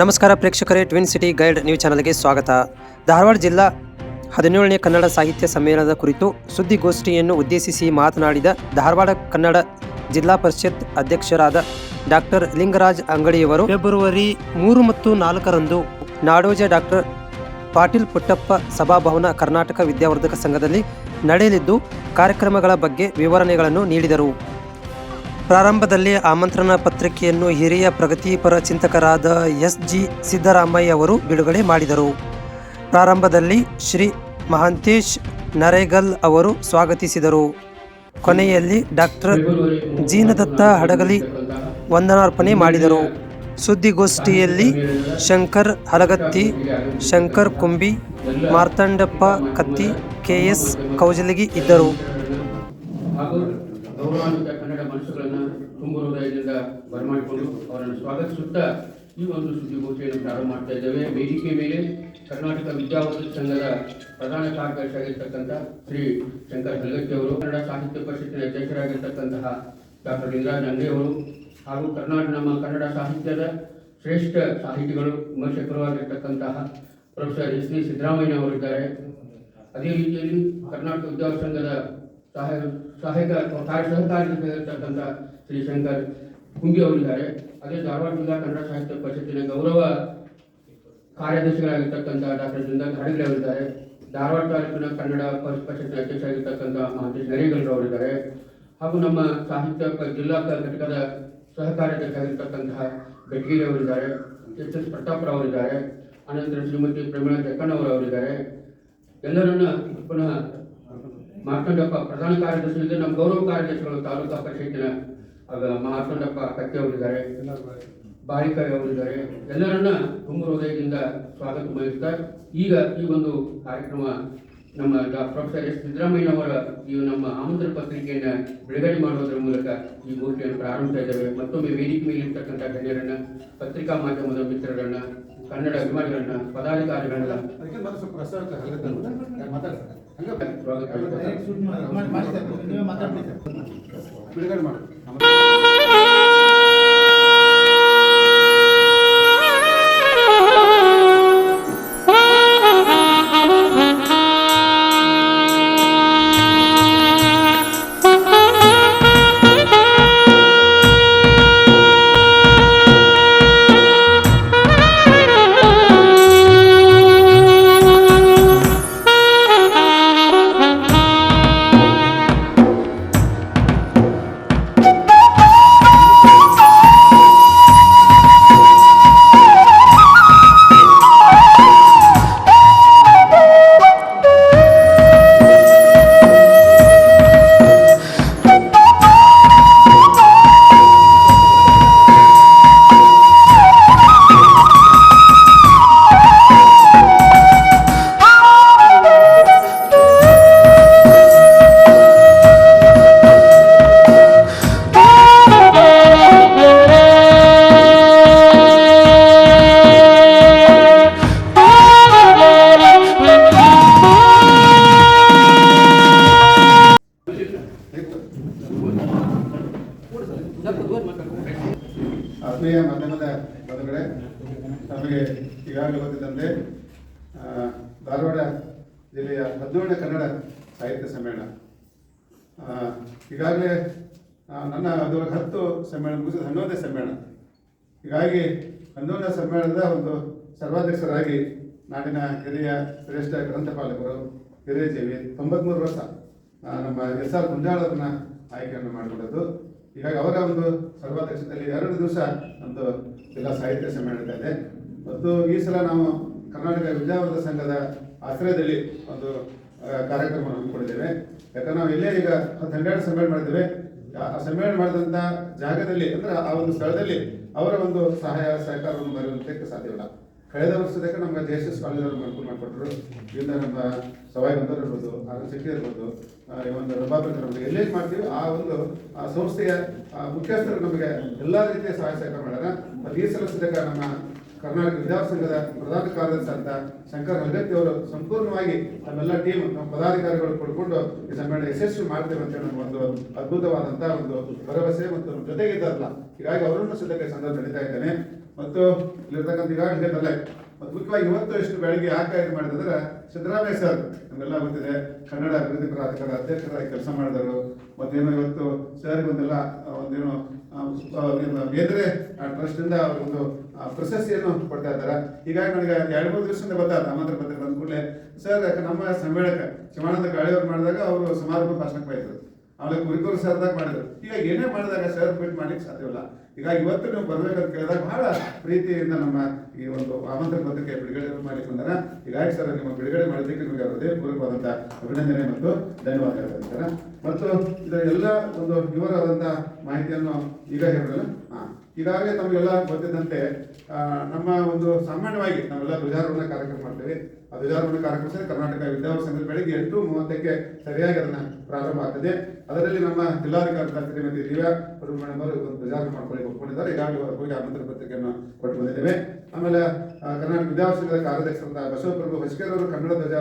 ನಮಸ್ಕಾರ ಪ್ರೇಕ್ಷಕರೇ twin city guide news ಚಾನಲ್ಗೆ ಸ್ವಾಗತ. ಧಾರವಾಡ ಜಿಲ್ಲಾ ಹದಿನೇಳನೇ ಕನ್ನಡ ಸಾಹಿತ್ಯ ಸಮ್ಮೇಳನದ ಕುರಿತು ಸುದ್ದಿಗೋಷ್ಠಿಯನ್ನು ಉದ್ದೇಶಿಸಿ ಮಾತನಾಡಿದ ಧಾರವಾಡ ಕನ್ನಡ ಜಿಲ್ಲಾ ಪರಿಷತ್ ಅಧ್ಯಕ್ಷರಾದ ಡಾಕ್ಟರ್ ಲಿಂಗರಾಜ್ ಅಂಗಡಿಯವರು ಫೆಬ್ರವರಿ ಮೂರು ಮತ್ತು ನಾಲ್ಕರಂದು ನಾಡೋಜ ಡಾಕ್ಟರ್ ಪಾಟೀಲ್ ಪುಟ್ಟಪ್ಪ ಸಭಾಭವನ ಕರ್ನಾಟಕ ವಿದ್ಯಾವರ್ಧಕ ಸಂಘದಲ್ಲಿ ನಡೆಯಲಿದ್ದು ಕಾರ್ಯಕ್ರಮಗಳ ಬಗ್ಗೆ ವಿವರಣೆಗಳನ್ನು ನೀಡಿದರು. ಪ್ರಾರಂಭದಲ್ಲಿ ಆಮಂತ್ರಣ ಪತ್ರಿಕೆಯನ್ನು ಹಿರಿಯ ಪ್ರಗತಿಪರ ಚಿಂತಕರಾದ ಎಸ್ ಜಿ ಸಿದ್ದರಾಮಯ್ಯ ಅವರು ಬಿಡುಗಡೆ ಮಾಡಿದರು. ಪ್ರಾರಂಭದಲ್ಲಿ ಶ್ರೀ ಮಹಾಂತೇಶ್ ನರೇಗಲ್ ಅವರು ಸ್ವಾಗತಿಸಿದರು. ಕೊನೆಯಲ್ಲಿ ಡಾಕ್ಟರ್ ಜೀನದತ್ತ ಹಡಗಲಿ ವಂದನಾರ್ಪಣೆ ಮಾಡಿದರು. ಸುದ್ದಿಗೋಷ್ಠಿಯಲ್ಲಿ ಶಂಕರ್ ಹಲಗತ್ತಿ, ಶಂಕರ್ ಕುಂಬಿ, ಮಾರ್ತಂಡಪ್ಪ ಕತ್ತಿ, ಕೆ ಎಸ್ ಕೌಜಲಗಿ ಇದ್ದರು. ಗೌರವಾನ್ವಿತ ಕನ್ನಡ ಮನಸ್ಸುಗಳನ್ನು ತುಂಬ ಹೃದಯದಿಂದ ಬರಮಾಡಿಕೊಂಡು ಅವರನ್ನು ಸ್ವಾಗತಿಸುತ್ತಾ ಈ ಒಂದು ಸುದ್ದಿಗೋಷ್ಠಿಯನ್ನು ಪ್ರಾರಂಭ ಮಾಡ್ತಾ ಇದ್ದೇವೆ. ವೇದಿಕೆ ಮೇಲೆ ಕರ್ನಾಟಕ ವಿದ್ಯಾವರ್ಧಕ ಸಂಘದ ಪ್ರಧಾನ ಕಾರ್ಯದರ್ಶಿಯಾಗಿರ್ತಕ್ಕಂಥ ಶ್ರೀ ಶಂಕರ್ ಹಲಗಟ್ಟಿ ಅವರು, ಕನ್ನಡ ಸಾಹಿತ್ಯ ಪರಿಷತ್ತಿನ ಅಧ್ಯಕ್ಷರಾಗಿರ್ತಕ್ಕಂತಹ ಡಾಕ್ಟರ್ ಲಿಂಗರಾಜ್ ಅಂಗಡಿ ಅವರು ಹಾಗೂ ಕರ್ನಾಟಕ ನಮ್ಮ ಕನ್ನಡ ಸಾಹಿತ್ಯದ ಶ್ರೇಷ್ಠ ಸಾಹಿತಿಗಳು, ವಿಮರ್ಶಕರು ಆಗಿರ್ತಕ್ಕಂತಹ ಪ್ರೊಫೆಸರ್ ಎಸ್ ವಿ ಸಿದ್ದರಾಮಯ್ಯ ಅವರಿದ್ದಾರೆ. ಅದೇ ರೀತಿಯಲ್ಲಿ ಕರ್ನಾಟಕ ವಿದ್ಯಾವರ್ಧಕ ಸಂಘದ ಸಹಾಯ ಸಹಾಯಕ ತಾಯಿ ಸಹಕಾರಿರ್ತಕ್ಕಂಥ ಶ್ರೀ ಶಂಕರ್ ಕುಂಬಿ ಅವರಿದ್ದಾರೆ. ಅದೇ ಧಾರವಾಡ ಜಿಲ್ಲಾ ಕನ್ನಡ ಸಾಹಿತ್ಯ ಪರಿಷತ್ತಿನ ಗೌರವ ಕಾರ್ಯದರ್ಶಿಗಳಾಗಿರ್ತಕ್ಕಂಥ ಡಾಕ್ಟರ್ ಚಂದನ್ ಹಡಗಲಿ ಅವರಿದ್ದಾರೆ. ಧಾರವಾಡ ತಾಲೂಕಿನ ಕನ್ನಡ ಪರಿ- ಪರಿಷತ್ತಿನ ಅಧ್ಯಕ್ಷರಾಗಿರ್ತಕ್ಕಂಥ ಮಹಂತೇಶ್ ನರೇಗಲ್ ಅವರಿದ್ದಾರೆ. ಹಾಗೂ ನಮ್ಮ ಸಾಹಿತ್ಯ ಜಿಲ್ಲಾ ಘಟಕದ ಸಹ ಕಾರ್ಯದರ್ಶಿಯಾಗಿರ್ತಕ್ಕಂತಹ ಗಡ್ಗಿರಿ ಅವರಿದ್ದಾರೆ. ಎಚ್ ಎಸ್ ಪ್ರತಾಪ್ರಾವ್ ಅವರಿದ್ದಾರೆ. ಅನಂತರ ಶ್ರೀಮತಿ ಪ್ರಮೀಳಾ ಜಕ್ಕಣ್ಣವರು ಅವರಿದ್ದಾರೆ ಎಲ್ಲರನ್ನ ಪುನಃ ಮಾರ್ಕಂಡಪ್ಪ ಪ್ರಧಾನ ಕಾರ್ಯದರ್ಶಿ ನಮ್ಮ ಗೌರವ ಕಾರ್ಯದರ್ಶಿಗಳು ತಾಲೂಕಾ ಪರಿಷತ್ತಿನ ಮಾರ್ತಂಡಪ್ಪ ಕತ್ತೆ ಅವರಿದ್ದಾರೆ ಬಾಳಿಕಾಯಿ ಅವರಿದ್ದಾರೆ. ಎಲ್ಲರನ್ನ ತುಂಬ ಹೃದಯದಿಂದ ಸ್ವಾಗತ ಬಯಸ್ತಾ ಈಗ ಈ ಒಂದು ಕಾರ್ಯಕ್ರಮ ನಮ್ಮ ಪ್ರೊಫೆಸರ್ ಎಸ್. ಸಿದ್ದರಾಮಯ್ಯನವರ ಈ ನಮ್ಮ ಆಮಂತ್ರ ಪತ್ರಿಕೆಯನ್ನ ಬಿಡುಗಡೆ ಮಾಡುವುದರ ಮೂಲಕ ಈ ಗೋಷ್ಠಿಯನ್ನು ಪ್ರಾರಂಭಿಸ್ತಾ ಇದ್ದೇವೆ. ಮತ್ತೊಮ್ಮೆ ವೇದಿಕೆ ಮೇಲೆ ಇರ್ತಕ್ಕಂಥ ಗಣ್ಯರನ್ನ, ಪತ್ರಿಕಾ ಮಾಧ್ಯಮದ ಮಿತ್ರರನ್ನ, ಕನ್ನಡ ಅಭಿಮಾನಿಗಳನ್ನ, ಪದಾಧಿಕಾರಿಗಳನ್ನ ಬಿಡುಗಡೆ ಮಾಡಿ. ಆತ್ಮೀಯ ಮಾಧ್ಯಮದ ಬಂಧುಗಳೇ ನಮಗೆ ಈಗಾಗಲೇ ಗೊತ್ತಿದ್ದಂತೆ ಧಾರವಾಡ ಜಿಲ್ಲೆಯ ಹದಿನೇಳನೇ ಕನ್ನಡ ಸಾಹಿತ್ಯ ಸಮ್ಮೇಳನ. ಈಗಾಗಲೇ ನನ್ನ ಅದರ ಹತ್ತು ಸಮ್ಮೇಳನ ಮುಗಿಸಿದ ಹನ್ನೊಂದನೇ ಸಮ್ಮೇಳನ. ಹೀಗಾಗಿ ಹನ್ನೊಂದನೇ ಸಮ್ಮೇಳನದ ಒಂದು ಸರ್ವಾಧ್ಯಕ್ಷರಾಗಿ ನಾಡಿನ ಹಿರಿಯ ಶ್ರೇಷ್ಠ ಗ್ರಂಥಪಾಲಕರು ಹಿರಿಯ ಜೀವಿ, ತೊಂಬತ್ಮೂರು ವರ್ಷ ನಮ್ಮ ಎಸ್ ಆರ್ ಗುಂಜಾಳರನ್ನ ಆಯ್ಕೆಯನ್ನು ಮಾಡಿಕೊಂಡದ್ದು. ಹೀಗಾಗಿ ಅವರ ಒಂದು ಸರ್ವಾಧ್ಯಕ್ಷತೆಯಲ್ಲಿ ಎರಡು ದಿವಸ ಒಂದು ಜಿಲ್ಲಾ ಸಾಹಿತ್ಯ ಸಮ್ಮೇಳನ ಇದೆ ಮತ್ತು ಈ ಸಲ ನಾವು ಕರ್ನಾಟಕ ವಿದ್ಯಾವರ್ಧ ಸಂಘದ ಆಶ್ರಯದಲ್ಲಿ ಒಂದು ಕಾರ್ಯಕ್ರಮವನ್ನು ಹಮ್ಮಿಕೊಂಡಿದ್ದೇವೆ. ಯಾಕಂದ್ರೆ ನಾವು ಇಲ್ಲೇ ಈಗ ಹತ್ತು ಹನ್ನೆರಡು ಸಮ್ಮೇಳನ ಮಾಡಿದ್ದೇವೆ. ಆ ಸಮ್ಮೇಳನ ಮಾಡಿದಂಥ ಜಾಗದಲ್ಲಿ, ಅಂದ್ರೆ ಆ ಒಂದು ಸ್ಥಳದಲ್ಲಿ ಅವರ ಒಂದು ಸಹಾಯ ಸಹಕಾರವನ್ನು ಬರೆಯುವುದಕ್ಕೆ ಸಾಧ್ಯವಿಲ್ಲ. ಕಳೆದ ವರ್ಷದಕ್ಕೆ ನಮ್ಮ ಜೆ ಎಸ್ ಎಸ್ ಅನುಕೂಲ ಮಾಡಿಕೊಟ್ರು. ಇದರಿಂದ ನಮ್ಮ ಸವಾಯಿ ಬಂದರ್ ಇರ್ಬೋದು ಆರ್ ಶೆಟ್ಟಿ ಇರ್ಬೋದು ಈ ಒಂದು ರಬಾಬರ್ ಇರ್ಬೋದು, ಎಲ್ಲೇ ಮಾಡ್ತೀವಿ, ಆ ಒಂದು, ಆ ಸಂಸ್ಥೆಯ ಮುಖ್ಯಸ್ಥರು ನಮಗೆ ಎಲ್ಲ ರೀತಿಯ ಸಹಾಯ ಸಹಕಾರ ಮಾಡ್ಯಾರ. ಮತ್ತು ಈ ಸಲ ಸದ್ಯಕ್ಕೆ ನಮ್ಮ ಕರ್ನಾಟಕ ವಿದ್ಯಾರ್ಥಿ ಸಂಘದ ಪ್ರಧಾನ ಕಾರ್ಯದರ್ಶಿ ಅಂತ ಶಂಕರ್ ಹಲಗತ್ತಿ ಅವರು ಸಂಪೂರ್ಣವಾಗಿ ನಮ್ಮೆಲ್ಲ ಟೀಮ್ ನಮ್ಮ ಪದಾಧಿಕಾರಿಗಳು ಕೊಡ್ಕೊಂಡು ಈ ಸಮ್ಮೇಳನ ಯಶಸ್ವಿ ಮಾಡ್ತೇವೆ ಅಂತ ಹೇಳಿ ಒಂದು ಅದ್ಭುತವಾದಂತಹ ಒಂದು ಭರವಸೆ ಮತ್ತು ಜೊತೆಗಿದ್ದಾರಲ್ಲ ಹೀಗಾಗಿ ಅವರನ್ನು ಸದ್ಯಕ್ಕೆ ಸಂದರ್ಭ ನಡೀತಾ ಇದ್ದೇನೆ. ಮತ್ತು ಇಲ್ಲಿರ್ತಕ್ಕಂಥ ಈಗಾಗಲೇ ತಲೆ ಮತ್ತು ಮುಖ್ಯವಾಗಿ ಇವತ್ತು ಎಷ್ಟು ಬೆಳಗ್ಗೆ ಯಾಕೆ ಇದು ಮಾಡಿದ್ರೆ ಸಿದ್ದರಾಮಯ್ಯ ಸರ್ ನಮಗೆಲ್ಲ ಗೊತ್ತಿದೆ ಕನ್ನಡ ಅಭಿವೃದ್ಧಿ ಪ್ರಾಧಿಕಾರ ಅಧ್ಯಕ್ಷರಾಗಿ ಕೆಲಸ ಮಾಡಿದರು ಮತ್ತೇನೋ ಇವತ್ತು ಸರ್ ಒಂದೆಲ್ಲ ಒಂದೇನೋ ಆ, ಆ, ಏನು ಬೇರೆ ಟ್ರಸ್ಟ್ ಇಂದ ಒಂದು ಪ್ರಶಸ್ತಿಯನ್ನು ಕೊಡ್ತಾ ಇದ್ದಾರೆ. ಹೀಗಾಗಿ ನನಗೆ ಎರಡು ಮೂರು ದಿವಸದಿಂದ ಗೊತ್ತಾಯ್ತು ಆಮಂತ್ರ ಪತ್ರ ಬಂದ ಕೂಡಲೇ ಸರ್ ನಮ್ಮ ಸಮ್ಮೇಳಕ ಶಿವಾನಂದ ಗಾಳಿಯವರು ಮಾಡಿದಾಗ ಅವರು ಸಮಾರಂಭ ಭಾಷಣಕ್ಕೆ ಬೈದರು. ಆಮೇಲೆ ಕುರಿಕೂರು ಸರ್ದಾಗ ಮಾಡಿದ್ರು. ಈಗ ಏನೇ ಮಾಡಿದಾಗ ಸರ್ ಮಾಡ್ಲಿಕ್ಕೆ ಸಾಧ್ಯವಿಲ್ಲ. ಈಗ ಇವತ್ತು ನೀವು ಬರಬೇಕಂತ ಕೇಳಿದಾಗ ಬಹಳ ಪ್ರೀತಿಯಿಂದ ನಮ್ಮ ಈ ಒಂದು ಆಮಂತ್ರಣ ಪತ್ರಿಕೆ ಬಿಡುಗಡೆ ಮಾಡಿ ಬಂದಾರ ಹೀಗಾಗಿ ಸರ್ ನಿಮ್ಮ ಬಿಡುಗಡೆ ಮಾಡೋದಕ್ಕೆ ನಿಮಗೆ ಹೃದಯಪೂರ್ವಕವಾದಂಥ ಅಭಿನಂದನೆ ಮತ್ತು ಧನ್ಯವಾದಗಳು ಸರ್. ಮತ್ತು ಇದರ ಎಲ್ಲ ಒಂದು ವಿವರವಾದಂಥ ಮಾಹಿತಿಯನ್ನು ಈಗ ಹೇಳಿದ್ರಲ್ಲ ಹಾಂ. ಈಗಾಗಲೇ ತಮಗೆಲ್ಲ ಗೊತ್ತಿದ್ದಂತೆ ನಮ್ಮ ಒಂದು ಸಾಮಾನ್ಯವಾಗಿ ನಾವೆಲ್ಲ ಧ್ವಜಾರೋಹಣ ಕಾರ್ಯಕ್ರಮ ಮಾಡ್ತೇವೆ. ಆ ಧ್ವಜಾರೋಹಣ ಕಾರ್ಯಕ್ರಮ ಕರ್ನಾಟಕ ವಿದ್ಯಾಭ್ಯಾಸ ಸಂಘದ ಬೆಳಿಗ್ಗೆ ಎಂಟು ಮೂವತ್ತಕ್ಕೆ ಸರಿಯಾಗಿ ಅದನ್ನ ಪ್ರಾರಂಭ ಆಗ್ತದೆ. ಅದರಲ್ಲಿ ನಮ್ಮ ಜಿಲ್ಲಾಧಿಕಾರಿ ಶ್ರೀಮತಿ ದಿವ್ಯಾ ಅವರು ಮೇಡಮ್ ಅವರು ಒಂದು ಧ್ವಜಾರೋಹಣ ಮಾಡ್ಕೊಳ್ಳಿ ಒಪ್ಕೊಂಡಿದ್ದಾರೆ. ಈಗಾಗಲೇ ಹೋಗಿ ಆಮಂತ್ರಣ ಪತ್ರಿಕೆಯನ್ನು ಕೊಟ್ಟು ಬಂದಿದ್ದೇವೆ. ಆಮೇಲೆ ಕರ್ನಾಟಕ ವಿದ್ಯಾರ್ಥಿ ಸಂಘದ ಕಾರ್ಯಾಧ್ಯಕ್ಷರಾದ ಬಸವಪ್ರಭು ಅವರು ಕನ್ನಡ ಧ್ವಜ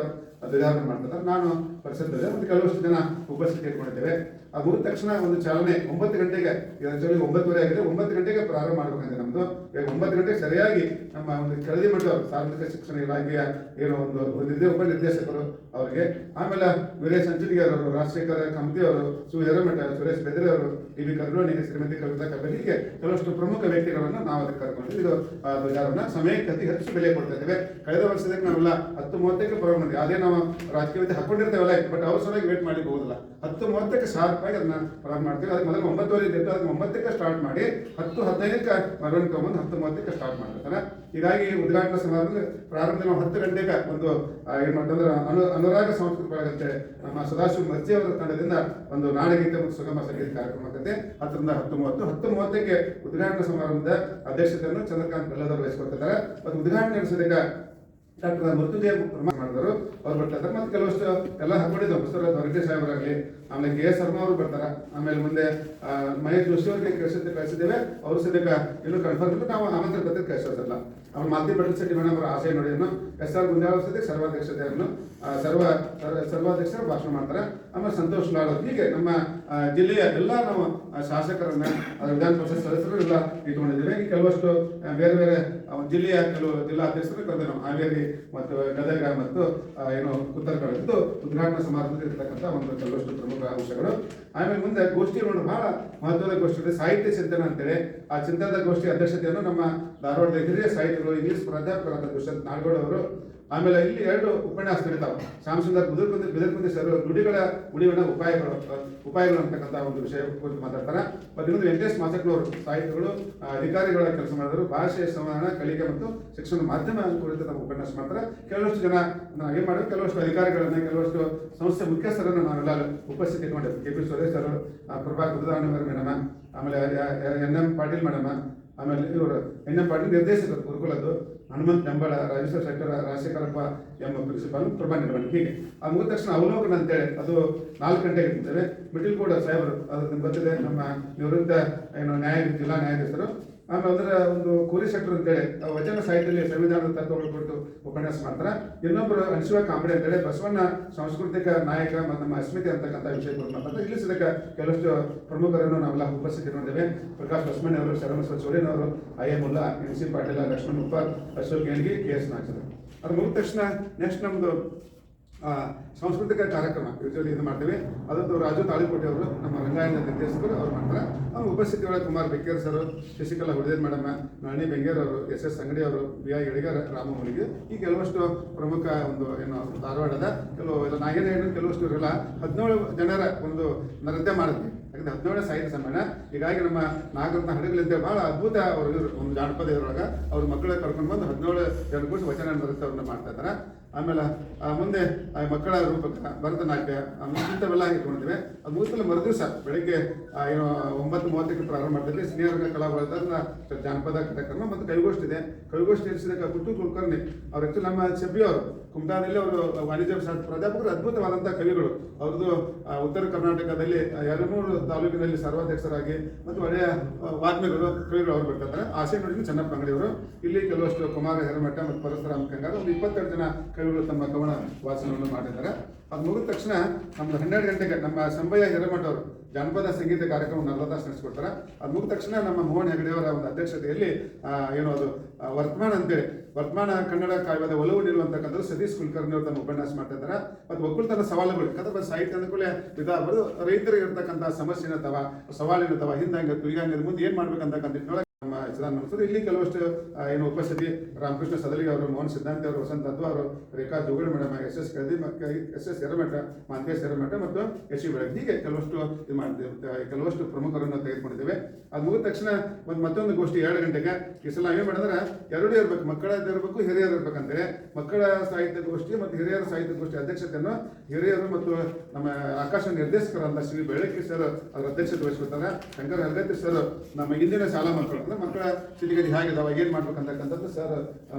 ಧ್ವಜಾರೋಹಣ ಮಾಡ್ತಾರೆ ನಾನು ಪರಿಷತ್ ಧ್ವಜ ಮತ್ತು ಕೆಲವಷ್ಟು ಜನ ಉಪಸ್ಥಿತಿ ಇಟ್ಕೊಂಡಿದ್ದೇವೆ. ಆ ಮುಗಿದ ತಕ್ಷಣ ಒಂದು ಚಾಲನೆ ಒಂಬತ್ತು ಗಂಟೆಗೆ ಆಕ್ಚುಲಿ ಒಂಬತ್ತುವರೆ ಆಗಿದೆ. ಒಂಬತ್ತು ಗಂಟೆಗೆ ಪ್ರಾರಂಭ ಮಾಡಬೇಕಂತೆ ನಮ್ಮದು ಈಗ ಒಂಬತ್ತು ಗಂಟೆಗೆ ಸರಿಯಾಗಿ ನಮ್ಮ ಒಂದು ಕೆಳದಿ ಮಟ್ಟ ಸಾರ್ವಜನಿಕ ಶಿಕ್ಷಣ ಇಲಾಖೆಯ ಏನೋ ಒಂದು ಒಂದು ನಿರ್ದೇ- ಉಪ ನಿರ್ದೇಶಕರು ಅವರಿಗೆ. ಆಮೇಲೆ ವೀರೇಶ್ ಸಂಚುಟಿಗರ್ ಅವರು ರಾಜಶೇಖರ ಕಮತಿ ಅವರು ಹಿರೇಮಠ ಸುರೇಶ್ ಬೆದ್ರೆ ಡಿ ಬಿ ಕರ್ಣೋಣಿ ಶ್ರೀಮತಿ ಕವಿತಾ ಕಬೀರ್ ಹೀಗೆ ಕೆಲವಷ್ಟು ಪ್ರಮುಖ ವ್ಯಕ್ತಿಗಳನ್ನು ನಾವು ಅದಕ್ಕೆ ಕರ್ಕೊಂಡು ಇದು ಧ್ವಜಾರೋಹಣ ಸಮಯಕ್ಕೆ ಅತಿ ಹೆಚ್ಚು ಬೆಲೆ ಕೊಡ್ತಾ ಇದ್ದೇವೆ ಕಳೆದ ವರ್ಷದಕ್ಕೆ ನಾವೆಲ್ಲ ಹತ್ತು ಮೂವತ್ತಕ್ಕೆ ಪ್ರಾರಂಭ ಅದೇ ನಾವು ರಾಜಕೀಯ ಹಾಕೊಂಡಿರ್ತೇವಲ್ಲ ಬಟ್ ಅವ್ರ ಸಲುವಾಗಿ ವೇಟ್ ಮಾಡಿ ಹೋಗುದಿಲ್ಲ. ಹತ್ತು ಮೂವತ್ತಕ್ಕೆ ಶಾರ್ಪ್ ಆಗಿ ಅದನ್ನ ಪ್ರಾರಂಭ ಮಾಡ್ತೀವಿ. ಅದಕ್ಕೆ ಮೊದಲು ಒಂಬತ್ತುವರೆ ಇದ್ದು ಅದಕ್ಕೆ ಒಂಬತ್ತಕ್ಕೆ ಸ್ಟಾರ್ಟ್ ಮಾಡಿ ಹತ್ತು ಹದಿನೈದಕ್ಕೆ ಮೆರವಣಿಗೆ ತಗೊಂಡು ಹತ್ತು ಮೂವತ್ತಕ್ಕೆ ಸ್ಟಾರ್ಟ್ ಮಾಡ್ತಾರೆ ಹೀಗಾಗಿ ಉದ್ಘಾಟನಾ ಸಮಾರಂಭ ಪ್ರಾರಂಭ ನಾವು ಹತ್ತು ಗಂಟೆಗೆ ಒಂದು ಏನು ಮಾಡ್ತಂದ್ರೆ ಅನು, ಅನುರಾಗ ಸಂಸ್ಕೃತಿ ಬಳಗಂತೆ ನಮ್ಮ ಸದಾಶಿವ ಮರ್ಜಿ ಅವರ ತಂಡದಿಂದ ಒಂದು ನಾಡಗೀತೆ ಮತ್ತು ಸುಗಮ ಸಂಗೀತ ಕಾರ್ಯಕ್ರಮ ಆಗ್ತದೆ ಹತ್ತರಿಂದ ಹತ್ತು ಮೂವತ್ತು ಹತ್ತು ಮೂವತ್ತಕ್ಕೆ ಉದ್ಘಾಟನಾ ಸಮಾರಂಭದ ಅಧ್ಯಕ್ಷತೆಯನ್ನು ಚಂದ್ರಕಾಂತ್ ಬೆಲ್ಲದವರು ವಹಿಸಿಕೊಳ್ತಿದ್ದಾರೆ ಮತ್ತು ಉದ್ಘಾಟನೆ ನಡೆಸೋದಕ್ಕೆ ಡಾಕ್ಟರ್ ಮೃತ್ಯುದೇವ್ ಪ್ರಮಾಣ ಮಾಡಿದರು ಅವ್ರು ಬರ್ತಾರೆ. ಮತ್ತೆ ಕೆಲವಷ್ಟು ಎಲ್ಲ ಹಾಕೊಂಡಿದ್ದು ಬಸವರಾಜ್ ಹೊರಟೆ ಸಾಹೇಬರಾಗಲಿ ಆಮೇಲೆ ಕೆ ಎಸ್ ಶರ್ಮಾ ಅವರು ಬರ್ತಾರೆ. ಆಮೇಲೆ ಮುಂದೆ ಮಹೇಶ್ ಜೋಶಿ ಅವರಿಗೆ ಕಳಿಸಿದ್ದೆ ಕಳಿಸಿದ್ದೇವೆ. ಅವರು ಸದ್ಯಕ್ಕೆ ಇನ್ನೂ ಕನ್ಫರ್ಮ್ ನಾವು ಆಮಂತ್ರಣ ಪತ್ರ ಕಳಿಸೋದಿಲ್ಲ. ಅವ್ರು ಮಾತಿ ಪಟೇಲ್ ಶೆಟ್ಟಿ ಮೇಡಮ್ ಅವರ ಆಶಯ ನೋಡಿ ಎಸ್ ಆರ್ ಗುಂಜಾಳ ಸದ್ಯ ಸರ್ವಾಧ್ಯಕ್ಷತೆಯನ್ನು ಸರ್ವ ಸರ್ವ- ಸರ್ವಾಧ್ಯಕ್ಷರು ಭಾಷಣ ಮಾಡ್ತಾರೆ. ಆಮೇಲೆ ಸಂತೋಷ್ ಲಾಡ್ ಹೀಗೆ ನಮ್ಮ ಜಿಲ್ಲೆಯ ಎಲ್ಲ ನಾವು ಶಾಸಕರನ್ನ ವಿಧಾನ ಪರಿಷತ್ ಸದಸ್ಯರು ಎಲ್ಲ ಇಟ್ಕೊಂಡಿದ್ದೀವಿ. ಕೆಲವಷ್ಟು ಬೇರೆ ಬೇರೆ ಜಿಲ್ಲೆಯ ಕೆಲವು ಜಿಲ್ಲಾ ಅಧ್ಯಕ್ಷರು ಕರೆದು ನಾವು ಹಾವೇರಿ ಮತ್ತು ಗದಗ ಮತ್ತು ಏನು ಇದು ಉದ್ಘಾಟನಾ ಸಮಾರಂಭದಲ್ಲಿ ಇರತಕ್ಕಂಥ ಒಂದು ಕೆಲವಷ್ಟು ಪ್ರಮುಖ ಅಂಶಗಳು. ಆಮೇಲೆ ಮುಂದೆ ಗೋಷ್ಠಿ ಒಂದು ಬಹಳ ಮಹತ್ವದ ಗೋಷ್ಠಿ ಸಾಹಿತ್ಯ ಚಿಂತನೆ ಅಂತೇಳಿ. ಆ ಚಿಂತನದ ಗೋಷ್ಠಿ ಅಧ್ಯಕ್ಷತೆಯನ್ನು ನಮ್ಮ ಧಾರವಾಡದ ಹಿರಿಯ ಸಾಹಿತಿಗಳು ಇಂಗ್ಲಿಷ್ ಪ್ರಾಧ್ಯಾಪಕರಾದ ದುಷ್ಯಂತ್ ನಾಡಗೌಡ ಅವರು. ಆಮೇಲೆ ಇಲ್ಲಿ ಎರಡು ಉಪನ್ಯಾಸ ನಡೀತಾವೆ ಶಾಮಸುಂದರ್ ಬಿದರ್ಕುಂದಿ ಬಿದರ್ಕುಂದಿ ಸರ್ ನುಡಿಗಳ ಉಳಿವಿನ ಉಪಾಯಗಳು ಉಪಾಯಗಳು ಅಂತಕ್ಕಂಥ ಒಂದು ವಿಷಯ ಕುರಿತು ಮಾತಾಡ್ತಾರೆ. ಮತ್ತು ಇನ್ನೊಂದು ವೆಂಕಟೇಶ್ ಮಾಸಕ್ನವರು ಸಾಹಿತಿಗಳು ಆ, ಅಧಿಕಾರಿಗಳ ಕೆಲಸ ಮಾಡಿದ್ರು. ಭಾಷೆಯ ಸಂವಹನ ಕಲಿಕೆ ಮತ್ತು ಶಿಕ್ಷಣ ಮಾಧ್ಯಮ ಕುರಿತು ಉಪನ್ಯಾಸ ಮಾಡ್ತಾರೆ. ಕೆಲವಷ್ಟು ಜನ ನಾವು ಏನ್ ಮಾಡಿದ್ರು. ಕೆಲವಷ್ಟು ಅಧಿಕಾರಿಗಳನ್ನ ಕೆಲವಷ್ಟು ಸಂಸ್ಥೆ ಮುಖ್ಯಸ್ಥರನ್ನು ನಾವೆಲ್ಲ ಉಪಸ್ಥಿತಿ ಇಟ್ಕೊಂಡಿದ್ವಿ K P Suresh sir Prabha Gurudana madam ಆಮೇಲೆ ಎನ್ ಎಂ ಪಾಟೀಲ್ ಮೇಡಮ ಆಮೇಲೆ ಇವರು ಎನ್ ಎಂ ಪಾಟೀಲ್ ನಿರ್ದೇಶಕರು ಗುರುಕುಲದ್ದು ಹನುಮಂತ್ ನಂಬಳ, ರಾಜೇಶ್ವರ ಶೆಟ್ಟರ, ರಾಜಶೇಖರಪ್ಪ ಎಂಬ ಪ್ರಿನ್ಸಿಪಾಲ್ ಪ್ರಭಾ ನಿರ್ವಹಣೆ. ಹೀಗೆ. ಆ ಮುಗಿದ ತಕ್ಷಣ ಅವಲೋಕನ ಅಂತೇಳಿ ಅದು ನಾಲ್ಕು ಗಂಟೆಗೆ ಇರ್ತೇವೆ ಮಿಡಿಲ್ ಕೂಡ ಸಾಹೇಬರು ಅದು ನಿಮ್ಗೆ ಗೊತ್ತಿದೆ ನಮ್ಮ ನಿವೃತ್ತ ಏನು ನ್ಯಾಯ ಜಿಲ್ಲಾ ನ್ಯಾಯಾಧೀಶರು ಆಮೇಲೆ ಅದರ ಒಂದು ಕೋರಿ ಸೆಕ್ಟರ್ ಅಂತೇಳಿ ವಚನ ಸಾಹಿತ್ಯದಲ್ಲಿ ಸಂವಿಧಾನದ ತತ್ವಗಳು ಕುರಿತು ಉಪನ್ಯಾಸ ಮಾಡ್ತಾರೆ. ಇನ್ನೊಬ್ಬರು ಅನಿಸುವ ಕಾಂಬಳೆ ಅಂತೇಳಿ, ಬಸವಣ್ಣ ಸಾಂಸ್ಕೃತಿಕ ನಾಯಕ ಮತ್ತು ನಮ್ಮ ಅಸ್ಮಿತೆ ಅಂತಕ್ಕಂಥ ವಿಷಯ ಕುರಿತು ಮಾತಾಡ್ತಾರೆ. ಇಲ್ಲಿ ಕೆಲವಷ್ಟು ಪ್ರಮುಖರನ್ನು ನಾವೆಲ್ಲ ಉಪಸ್ಥಿತಿ ನೋಡಿದ್ದೇವೆ ಪ್ರಕಾಶ್ ಬಸವಣ್ಣ ಅವರು, ಶರಣ ಸೋರೇನವರು I M Ulla N C Patil, Laxman Uppa, Ashok ಗೆಲ್ಗಿ K S ನಾಗರ ಅದು ಮುಗಿದ ತಕ್ಷಣ ನೆಕ್ಸ್ಟ್ ನಮ್ಮದು ಸಾಂಸ್ಕೃತಿಕ ಕಾರ್ಯಕ್ರಮ ಯೂಶಲಿ ಇದು ಮಾಡ್ತೀವಿ. ಅದೊಂದು ರಾಜು ತಾಳಿಕೋಟೆ ಅವರು ನಮ್ಮ ರಂಗಾಯಣ ನಿರ್ದೇಶಕರು, ಅವ್ರು ಮಾಡ್ತಾರೆ. ಅವ್ರ ಉಪಸ್ಥಿತಿ ಒಳಗೆ ಕುಮಾರ್ ಬೆಕ್ಕೇರ್ ಸರ್, ಶಶಿಕಲಾ ಹುಡಿದೇರ್ ಮೇಡಮ್, ನಾಣಿ ಬೆಂಗೇರ್ ಅವರು, ಎಸ್ ಎಸ್ ಅಂಗಡಿ ಅವರು ಬಿ ಐ ಎಡಿಗರ್ ರಾಮಮೂಲಿಗೆ ಈ ಕೆಲವಷ್ಟು ಪ್ರಮುಖ ಒಂದು ಏನು ಧಾರವಾಡದ ಕೆಲವು ಇಲ್ಲ ನಾಗೇನ ಕೆಲವಷ್ಟು ಇರಲ್ಲ. ಹದಿನೇಳು ಜನರ ಒಂದು ನೃತ್ಯ ಮಾಡಿದ್ವಿ ಯಾಕಂದ್ರೆ ಹದಿನೇಳು ಸಾಹಿತ್ಯ ಸಮ್ಮೇಳನ. ಹೀಗಾಗಿ ನಮ್ಮ ನಾಗರತ್ನ ಹಡಗಲಿಂದ ಬಹಳ ಅದ್ಭುತ ಅವರು ಒಂದು ಜಾನಪದ ಇದ್ರೊಳಗ ಅವ್ರ ಮಕ್ಕಳ ಕರ್ಕೊಂಡು ಬಂದು ಹದಿನೇಳು ಜನ ಕೂಡಿಸಿ ವಚನ ನೃತ್ಯವನ್ನು ಮಾಡ್ತಾ ಇದ್ದಾರೆ. ಆಮೇಲೆ ಮುಂದೆ ಮಕ್ಕಳ ರೂಪಕ, ಭರತನಾಟ್ಯ ಇಂಥವೆಲ್ಲ ಇಟ್ಕೊಂಡಿದ್ದೇವೆ. ಅದು ಮುಗಿದ ಮರುದಿವಸ, ಬೆಳಿಗ್ಗೆ ಏನೋ, ಒಂಬತ್ತು ಮೂವತ್ತಕ್ಕೆ ಪ್ರಾರಂಭ ಮಾಡ್ತಿದ್ವಿ ಸಿನಿಯರ್ ಕಲಾವಿದ ಜಾನಪದ ಕಾರ್ಯಕ್ರಮ ಮತ್ತು ಕೈಗೋಷ್ಠಿ ಇದೆ. ಕೈಗೋಷ್ಠಿ ನಡೆಸಿದ ಪುಟ್ಟು ಕುಲಕರ್ಣಿ, ಅವ್ರು ಆಕ್ಚುಲಿ ನಮ್ಮ ಅವರು ಕುಮಟಾದಲ್ಲಿ ಅವರು ವಾಣಿಜ್ಯ ಶಾಸ್ತ್ರ ಪ್ರಾಧ್ಯಾಪಕರು ಅದ್ಭುತವಾದಂಥ ಕವಿಗಳು. ಅವ್ರದ್ದು ಉತ್ತರ ಕರ್ನಾಟಕದಲ್ಲಿ ಯಲಮೂರು ತಾಲೂಕಿನಲ್ಲಿ ಸರ್ವಾಧ್ಯಕ್ಷರಾಗಿ ಮತ್ತು ಒಳ್ಳೆಯ ವಾಗ್ಮಿಗಳು, ಕವಿಗಳು ಅವ್ರು ಬರ್ತಾರೆ ಆಸೆ ನೋಡಿದ್ರು ಚೆನ್ನಪ್ಪ ಅಂಗಡಿಯವರು. ಇಲ್ಲಿ ಕೆಲವಷ್ಟು ಕುಮಾರ ಹೆರಮಠ ಮತ್ತು ಪರಶುರಾಮ ಕಂಗಾರ, ಒಂದು ಇಪ್ಪತ್ತೆರಡು ಜನ ಕವಿಗಳು ತಮ್ಮ ಕವನ ವಾಚನವನ್ನು ಮಾಡಿದ್ದಾರೆ. ಅದು ಮುಗಿದ ತಕ್ಷಣ ನಮ್ದು ಹನ್ನೆರಡು ಗಂಟೆಗೆ ನಮ್ಮ ಸಂಬಯ್ಯ ಹಿರೇಮಠ ಅವರು ಜಾನಪದ ಸಂಗೀತ ಕಾರ್ಯಕ್ರಮ ತಾಸು ನಡೆಸ್ಕೊಡ್ತಾರೆ. ಅದು ಮುಗಿದ ತಕ್ಷಣ ನಮ್ಮ ಮೋಹನ್ ಹೆಗಡೆಯವರ ಒಂದು ಅಧ್ಯಕ್ಷತೆಯಲ್ಲಿ ಏನೋ ಅದು ವರ್ತಮಾನ ಅಂತೇಳಿ, ವರ್ತಮಾನ ಕನ್ನಡ ಕಾವ್ಯದ ಒಲವು ನಿಲ್ಲುವಂತಕ್ಕಂಥದ್ದು ಸತೀಶ್ ಕುಲಕರ್ಣಿ ಅವರು ತಮ್ಮ ಉಪನ್ಯಾಸ ಮಾಡ್ತಾ ಇದ್ದಾರೆ ಮತ್ತು ಒಕ್ಕಲ್ತನ ಸವಾಲುಗಳು ಕದ ಸಾಹಿತ್ಯ ಅಂದ್ಕೊಳ್ಳೆ ಇದಾ ಬರೋದು ರೈತರಿಗೆ ಇರ್ತಕ್ಕಂಥ ಸಮಸ್ಯೆ ಸವಾಲಿನ ಸವಾಲಿನತ್ತವ ಹಿಂದಂಗೆ ಈಗ ಹಂಗೆ ಮುಂದೆ ಏನು ಮಾಡ್ಬೇಕಂತಕ್ಕಂಥ ನಮ್ಮ ಚಿದಾನಂದ ಮನ್ಸೂರ್ ಇಲ್ಲಿ ಕೆಲವಷ್ಟು ಏನು ಉಪಸ್ಥಿತಿ ರಾಮಕೃಷ್ಣ ಸದಲಿ ಅವರು, ಮೋಹನ್ ಸಿದ್ಧಾಂತಿ ಅವರು, ವಸಂತ ತತ್ವ ಅವರು, Rekha Jogali madam S S Kadi S S Eramath Mantesh Eramath ಮತ್ತು ಯಶಿ ಬೆಳಗ್ಗೆ ಹೀಗೆ ಕೆಲವಷ್ಟು ಇದು ಮಾಡಿದ್ದೇವೆ ಕೆಲವಷ್ಟು ಪ್ರಮುಖರನ್ನು ತೆಗೆದುಕೊಂಡಿದ್ದೇವೆ. ಅದು ಮುಗಿದ ತಕ್ಷಣ ಒಂದು ಮತ್ತೊಂದು ಗೋಷ್ಠಿ ಎರಡು ಗಂಟೆಗೆ ಈ ಸಲ ಏನು ಮಾಡಿದ್ರೆ, ಎರಡೂ ಇರಬೇಕು ಮಕ್ಕಳದ್ದು ಇರಬೇಕು, ಹಿರಿಯರು ಇರಬೇಕಂದ್ರೆ ಮಕ್ಕಳ ಸಾಹಿತ್ಯ ಗೋಷ್ಠಿ ಮತ್ತು ಹಿರಿಯರ ಸಾಹಿತ್ಯ ಗೋಷ್ಠಿ ಅಧ್ಯಕ್ಷತೆಯನ್ನು ಹಿರಿಯರು ಮತ್ತು ನಮ್ಮ ಆಕಾಶ ನಿರ್ದೇಶಕರಂತ ಶ್ರೀ ಬೆಳಗ್ಗೆ ಸರ್ ಅವರ ಅಧ್ಯಕ್ಷತೆ ವಹಿಸ್ಕೊತಾರೆ ಶಂಕರ ಹಲಗತ್ತಿ ಸರ್, ನಮ್ಮ ಇಂದಿನ ಶಾಲಾ ಮಕ್ಕಳು. ಅಂದ್ರೆ ಮಕ್ಕಳ ಸ್ಥಿತಿಗತಿ ಹೇಗಿದಾವ ಏನು ಮಾಡ್ಬೇಕಂತಕ್ಕಂಥದ್ದು ಸರ್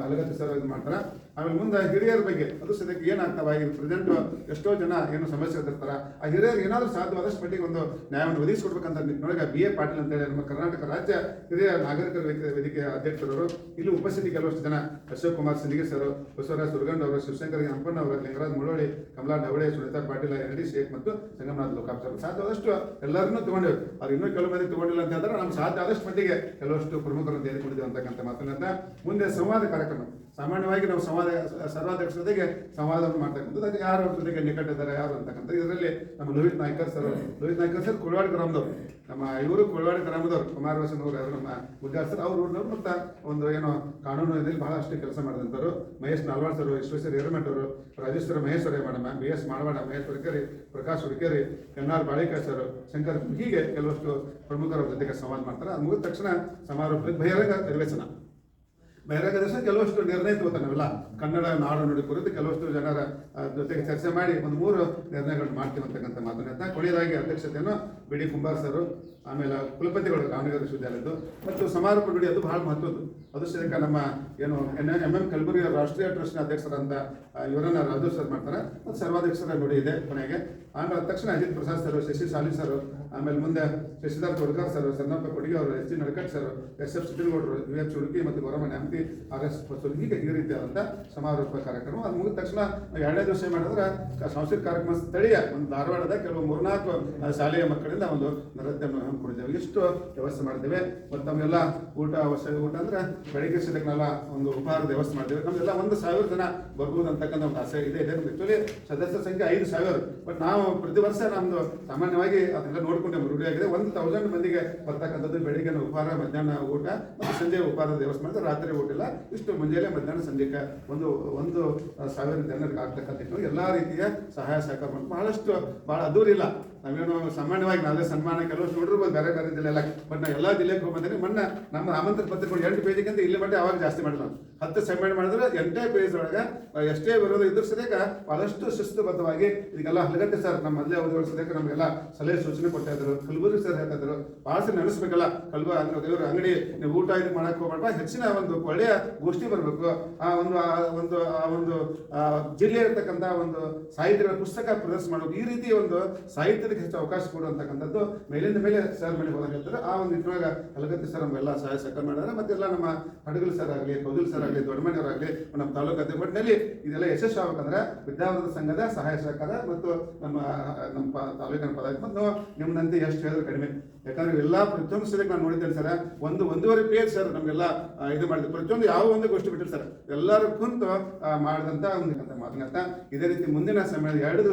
ಅಲಗತ್ತಿ ಸರ್ ಇದು ಮಾಡ್ತಾರೆ. ಆಮೇಲೆ ಮುಂದೆ ಹಿರಿಯರ ಬಗ್ಗೆ, ಅದು ಸದ್ಯಕ್ಕೆ ಏನಾಗ್ತಾವ ಈ ಪ್ರೆಸೆಂಟ್ ಎಷ್ಟೋ ಜನ ಏನು ಸಮಸ್ಯೆ ಎದುರ್ತಾರ, ಆ ಹಿರಿಯರು ಏನಾದರೂ ಸಾಧ್ಯವಾದಷ್ಟು ಮಟ್ಟಿಗೆ ಒಂದು ನ್ಯಾಯವನ್ನು ಒದಗಿಸ್ಕೊಡ್ಬೇಕಂತ ನಿಟ್ಟಿನೊಳಗೆ ಬಿ ಎ ಪಾಟೀಲ್ ಅಂತೇಳಿ ನಮ್ಮ ಕರ್ನಾಟಕ ರಾಜ್ಯ ಹಿರಿಯ ನಾಗರಿಕರ ವೇದಿಕೆ- ಅಧ್ಯಕ್ಷರವರು ಅಧ್ಯಕ್ಷರು ಇಲ್ಲಿ ಉಪಸ್ಥಿತಿ ಕೆಲವಷ್ಟು ಜನ ಅಶೋಕ್ ಕುಮಾರ್ ಸಿಂದಗಿ ಸರ್ ಬಸವರಾಜ್ ಸುರ್ಗಂಡ್ ಅವರು, ಶಿವಶಂಕರ್ ಹಂಪಣ್ಣ ಅವರು, ಲಿಂಗರಾಜ್ ಮುಳೋಳಿ ಕಮಲಾ ಡವಳೆ, ಸುನಿತಾ ಪಾಟೀಲ್, ಎನ್ ಡಿ ಶೇಖ್ ಮತ್ತು ಸಂಗಮನಾಥ್ ಲೋಕಾಪ್ ಸರ್ ಸಾಧ್ಯವಾದಷ್ಟು ಎಲ್ಲರನ್ನೂ ತಗೊಂಡೇವೆ. ಅವ್ರು ಇನ್ನೂ ಕೆಲವು ಮಂದಿ ತಗೊಂಡಿಲ್ಲ ಅಂತ ಹೇಳಿದ್ರೆ ನಮ್ಮ ಸಾಧ್ಯ ಆದಷ್ಟು ಮಟ್ಟಿಗೆ ಕೆಲವಷ್ಟು ಪ್ರಮುಖರನ್ನು ತೆಗೆದುಕೊಂಡಿದ್ದೇವೆ ಅಂತಕ್ಕಂಥ ಮಾತನ್ನ ಮುಂದೆ ಸಂವಾದ ಕಾರ್ಯಕ್ರಮ. ಸಾಮಾನ್ಯವಾಗಿ ನಾವು ಸಂವಾದ, ಸರ್ವಾಧ್ಯಕ್ಷರ ಜೊತೆಗೆ ಸಂವಾದವನ್ನು ಮಾಡ್ತಕ್ಕಂಥದ್ದು. ಯಾರು ಅವ್ರ ಜೊತೆಗೆ ನಿಕಟ ಇದ್ದಾರೆ, ಯಾರು ಅಂತಕ್ಕಂಥ ಇದರಲ್ಲಿ ನಮ್ಮ ಲೋಹಿತ್ ನಾಯ್ಕರ್ ಸರ್ ಲೋಹಿತ್ ನಾಯ್ಕರ್ ಸರ್ ಕುಳವಾಡ ಗ್ರಾಮದವ್ರು. ನಮ್ಮ ಇವರು ಕುಳವಾಡ ಗ್ರಾಮದವ್ರು. ಕುಮಾರವಾಸನವರು ಯಾರು? ನಮ್ಮ ಗುಜರಾತ್ ಸರ್. ಅವ್ರ ಊರಿನವ್ರು ಮತ್ತು ಒಂದು ಏನೋ ಕಾನೂನು ಇದರಲ್ಲಿ ಬಹಳಷ್ಟು ಕೆಲಸ ಮಾಡಿದಂಥವ್ರು. ಮಹೇಶ್ ನಾಲ್ವಾಡ್ ಸರ್, ವಿಶ್ವೇಶ್ವರ ಹಿರಮಠ ಅವರು, Rajeshwar Maheshwar madam B S Madavad, Mahesh Hudukeri Prakash Hudukeri N R Balekar sir, Shankar, ಹೀಗೆ ಕೆಲವಷ್ಟು ಪ್ರಮುಖರ ಜೊತೆಗೆ ಸಂವಾದ ಮಾಡ್ತಾರೆ. ಅದು ಮುಗಿದ ತಕ್ಷಣ ಸಮಾರೋಪ ಬಹಿರಂಗ ನಿರ್ವೇಶನ ಬಹಿರಂಗ ದರ್ಶನ ಕೆಲವಷ್ಟು ನಿರ್ಣಯ ತಗೋತಾರೆ ಕನ್ನಡ ನಾಡು ನುಡಿ ಕುರಿತು ಕೆಲವಷ್ಟು ಜನರ ಜೊತೆಗೆ ಚರ್ಚೆ ಮಾಡಿ ಒಂದು ಮೂರು ನಿರ್ಣಯಗಳನ್ನು ಮಾಡ್ತೀವಿ ಅಂತಕ್ಕಂಥ ಮಾತನ್ನ. ಕೊನೆಯದಾಗಿ ಅಧ್ಯಕ್ಷತೆಯನ್ನು ಬಿ ಡಿ ಕುಂಬಾರ್ ಸರ್, ಆಮೇಲೆ ಕುಲಪತಿಗಳು ದಾವಣಗೆರೆ ವಿಶ್ವವಿದ್ಯಾಲಯದ್ದು. ಮತ್ತು ಸಮಾರೋಪ ನುಡಿ ಅದು ಬಹಳ ಮಹತ್ವದ್ದು. ಅದು ಸದ್ಯಕ್ಕೆ ನಮ್ಮ ಏನು ಎನ್ ಎಂ ಎಂ ಕಲಬುರಗಿ ರಾಷ್ಟ್ರೀಯ ಟ್ರಸ್ಟ್ನ ಅಧ್ಯಕ್ಷರಂತ ಇವರನ್ನ ರಾಜು ಸರ್ ಮಾಡ್ತಾರೆ. ಮತ್ತು ಸರ್ವಾಧ್ಯಕ್ಷರ ನುಡಿ ಇದೆ ಕೊನೆಗೆ. ಆಮೇಲೆ ತಕ್ಷಣ ಅಜಿತ್ ಪ್ರಸಾದ್ ಸರ್, ಶಶಿ ಸಾಲಿ ಸರ್, ಆಮೇಲೆ ಮುಂದೆ ಶಶಿಧರ್ ಕೊಡ್ಕರ್ ಸರ್ ಸಣ್ಣಪ್ಪ ಕೊಡಿಗೆ ಅವರು, S G Nadakat sir, S F ಸಿದ್ದನಗೌಡರು U H Chuduki ಮತ್ತು ಗೌರವ ನ್ಯಾಮತಿ, ಆರ್ ಎಸ್ ಬಸವರಾಜ್ ಹೀಗೆ ಈ ರೀತಿಯಾದಂಥ ಸಮಾರೋಪ ಕಾರ್ಯಕ್ರಮ. ಅದು ಮುಗಿದ ತಕ್ಷಣ ಎರಡನೇ ದಿವಸ ಮಾಡಿದ್ರೆ ಸಾಂಸ್ಕೃತಿಕ ಕಾರ್ಯಕ್ರಮ ಸ್ಥಳೀಯ ಒಂದು ಧಾರವಾಡದ ಕೆಲವು ಮೂರ್ನಾಲ್ಕು ಶಾಲೆಯ ಮಕ್ಕಳಿಂದ ಒಂದು ನೃತ್ಯವನ್ನು ಹಮ್ಮಿಕೊಂಡಿದ್ದೇವೆ ಇಷ್ಟು ವ್ಯವಸ್ಥೆ ಮಾಡಿದ್ದೇವೆ? ಮತ್ತು ನಮ್ಮೆಲ್ಲ ಊಟ ವಸ ಊಟ ಅಂದ್ರೆ ಬೆಳಿಗ್ಗೆ ಸದಕ್ಕೆಲ್ಲ ಒಂದು ಉಪಹಾರದ ವ್ಯವಸ್ಥೆ ಮಾಡಿದ್ದೇವೆ. ನಮ್ದೆಲ್ಲ ಒಂದು ಸಾವಿರ ಜನ ಬರ್ಬೋದು ಅಂತಕ್ಕಂಥ ಒಂದು ಆಸೆ ಇದೆ. ಇದೆ ಆಕ್ಚುಲಿ ಸದಸ್ಯರ ಸಂಖ್ಯೆ ಐದು ಸಾವಿರ. ಬಟ್ ನಾವು ಪ್ರತಿ ವರ್ಷ ನಮ್ಮದು ಸಾಮಾನ್ಯವಾಗಿ ಅದೆಲ್ಲ ನೋಡ್ಕೊಂಡೆ ರೂಢಿಯಾಗಿದೆ. ಒಂದು ತೌಸಂಡ್ ಮಂದಿಗೆ ಬರ್ತಕ್ಕಂಥದ್ದು ಬೆಳಿಗ್ಗೆ ಉಪಹಾರ, ಮಧ್ಯಾಹ್ನ ಊಟ ಮತ್ತು ಸಂಜೆ ಉಪಹಾರದ ವ್ಯವಸ್ಥೆ ಮಾಡಿದ್ರೆ ರಾತ್ರಿ ಊಟ ಇಲ್ಲ. ಇಷ್ಟು ಮುಂಜಾನೆ ಮಧ್ಯಾಹ್ನ ಸಂಜೆಗೆ ಒಂದು ಒಂದು ಸಾವಿರ ಜನರಿಗೆ ಆಗ್ತಕ್ಕಂಥ ಎಲ್ಲ ರೀತಿಯ ಸಹಾಯ ಸಹಕಾರ ಮಾಡಿ ಬಹಳಷ್ಟು, ಬಹಳ ದೂರ ಇಲ್ಲ ನಾವೇನು ಸಾಮಾನ್ಯವಾಗಿ ನಾವೇ ಸನ್ಮಾನ ಕೆಲವು ನೋಡಿರ್ಬೋದು ಬೇರೆ ಬೇರೆ ಜಿಲ್ಲೆ ಎಲ್ಲ. ಬಟ್ ನಾವು ಎಲ್ಲ ಜಿಲ್ಲೆಗೆ ಹೋಗ್ಬಂದ್ರೆ ಮೊನ್ನೆ ನಮ್ಮ ಆಮಂತ್ರಣ ಕೊಡಿ ಎಂಟು ಪೇಜಿಗಿಂತ ಇಲ್ಲಿ ಮಟ್ಟ ಅವಾಗ ಜಾಸ್ತಿ ಮಾಡಿಲ್ಲ. ಹತ್ತು ಸಬ್ಮಿಟ್ ಮಾಡಿದ್ರೆ ಎಂಟೇ ಪೇಜ್ ಒಳಗೆ ಎಷ್ಟೇ ವಿರೋಧ ಇದ್ರ ಸದ್ಯಕ್ಕೆ ಬಹಳಷ್ಟು ಶಿಸ್ತುಬದ್ಧವಾಗಿ ಇದಕ್ಕೆಲ್ಲ ಹಲಗತ್ತೆ ಸರ್ ನಮ್ಮ ಮೊದಲೇ ಅವಧಿಗಳ ಸದ್ಯಕ್ಕೆ ನಮಗೆಲ್ಲ ಸಲಹೆ ಸೂಚನೆ ಕೊಡ್ತಾ ಇದ್ರು ಕಲಬುರಗಿ ಸರ್ ಹೇಳ್ತಾ ಇದ್ರು ಸರಿ ನೆನೆಸ್ಬೇಕಲ್ಲ ಕಲ್ಬ ಇವ್ರ ಅಂಗಡಿ, ನೀವು ಊಟ ಇದು ಮಾಡಕ್ಕೆ ಹೋಗ್ಬೇಡ ಹೆಚ್ಚಿನ ಒಂದು ಒಳ್ಳೆಯ ಗೋಷ್ಠಿ ಬರಬೇಕು. ಆ ಒಂದು ಆ ಒಂದು ಆ ಒಂದು ಜಿಲ್ಲೆ ಇರ್ತಕ್ಕಂಥ ಒಂದು ಸಾಹಿತ್ಯಗಳ ಪುಸ್ತಕ ಪ್ರದರ್ಶನ ಮಾಡಬೇಕು. ಈ ರೀತಿ ಒಂದು ಸಾಹಿತ್ಯಕ್ಕೆ ಹೆಚ್ಚು ಅವಕಾಶ ಕೊಡುವಂತಕ್ಕಂಥದ್ದು ಮೇಲಿಂದ ಮೇಲೆ ಸರ್ ಮಾಡಿ ಹೇಳ್ತಾರೆ ಆ ಒಂದು ನಿಟ್ಟಿನಾಗ ಹಲಗತ್ತಿ ಸರ್ ನಮ್ಗೆಲ್ಲ ಸಹಾಯ ಸಹಕಾರ ಮಾಡಿದ್ರೆ ಮತ್ತೆಲ್ಲ ನಮ್ಮ ಹಡಗಲ್ ಸರ್ ಆಗಲಿ, ಕೌದಲ್ ಸರ್ ಆಗಲಿ ದೊಡ್ಡಮನೆಯವರಾಗಲಿ ನಮ್ಮ ತಾಲೂಕು ಅಧ್ಯಕ್ಷ ಒಟ್ಟಿನಲ್ಲಿ ಇದೆಲ್ಲ ಯಶಸ್ವಿ ಆಗ್ಬೇಕಂದ್ರೆ ವಿದ್ಯಾವರ್ಧ ಸಂಘದ ಸಹಾಯ ಸಹಕಾರ ಮತ್ತು ನಮ್ಮ ನಮ್ಮ ತಾಲೂಕಿನ ಪದಾರ್ಥ ಮತ್ತು ನಿಮ್ಮನಂತೆ ಎಷ್ಟು ಹೇಳಿದ್ರು ಕಡಿಮೆ. ಯಾಕಂದ್ರೆ ಎಲ್ಲ ಪ್ರತಿಯೊಂದು ಸರಿ ನಾನು ನೋಡಿದ್ದೇನೆ ಸರ್. ಒಂದು, ಒಂದೂವರೆ ಪೇಜ್ ಸರ್ ನಮಗೆಲ್ಲ ಇದು ಮಾಡಿದ್ರು. ಪ್ರತಿಯೊಂದು ಯಾವ ಒಂದು ಗೋಷ್ಠಿ ಬಿಟ್ಟಿಲ್ಲ ಸರ್. ಎಲ್ಲರೂ ಕುಂತು ಮಾಡಿದಂಥ ಒಂದು ಮಾತನಾಡ್ತಾ ಇದೇ ರೀತಿ ಮುಂದಿನ ಸಮಯ ಎರಡು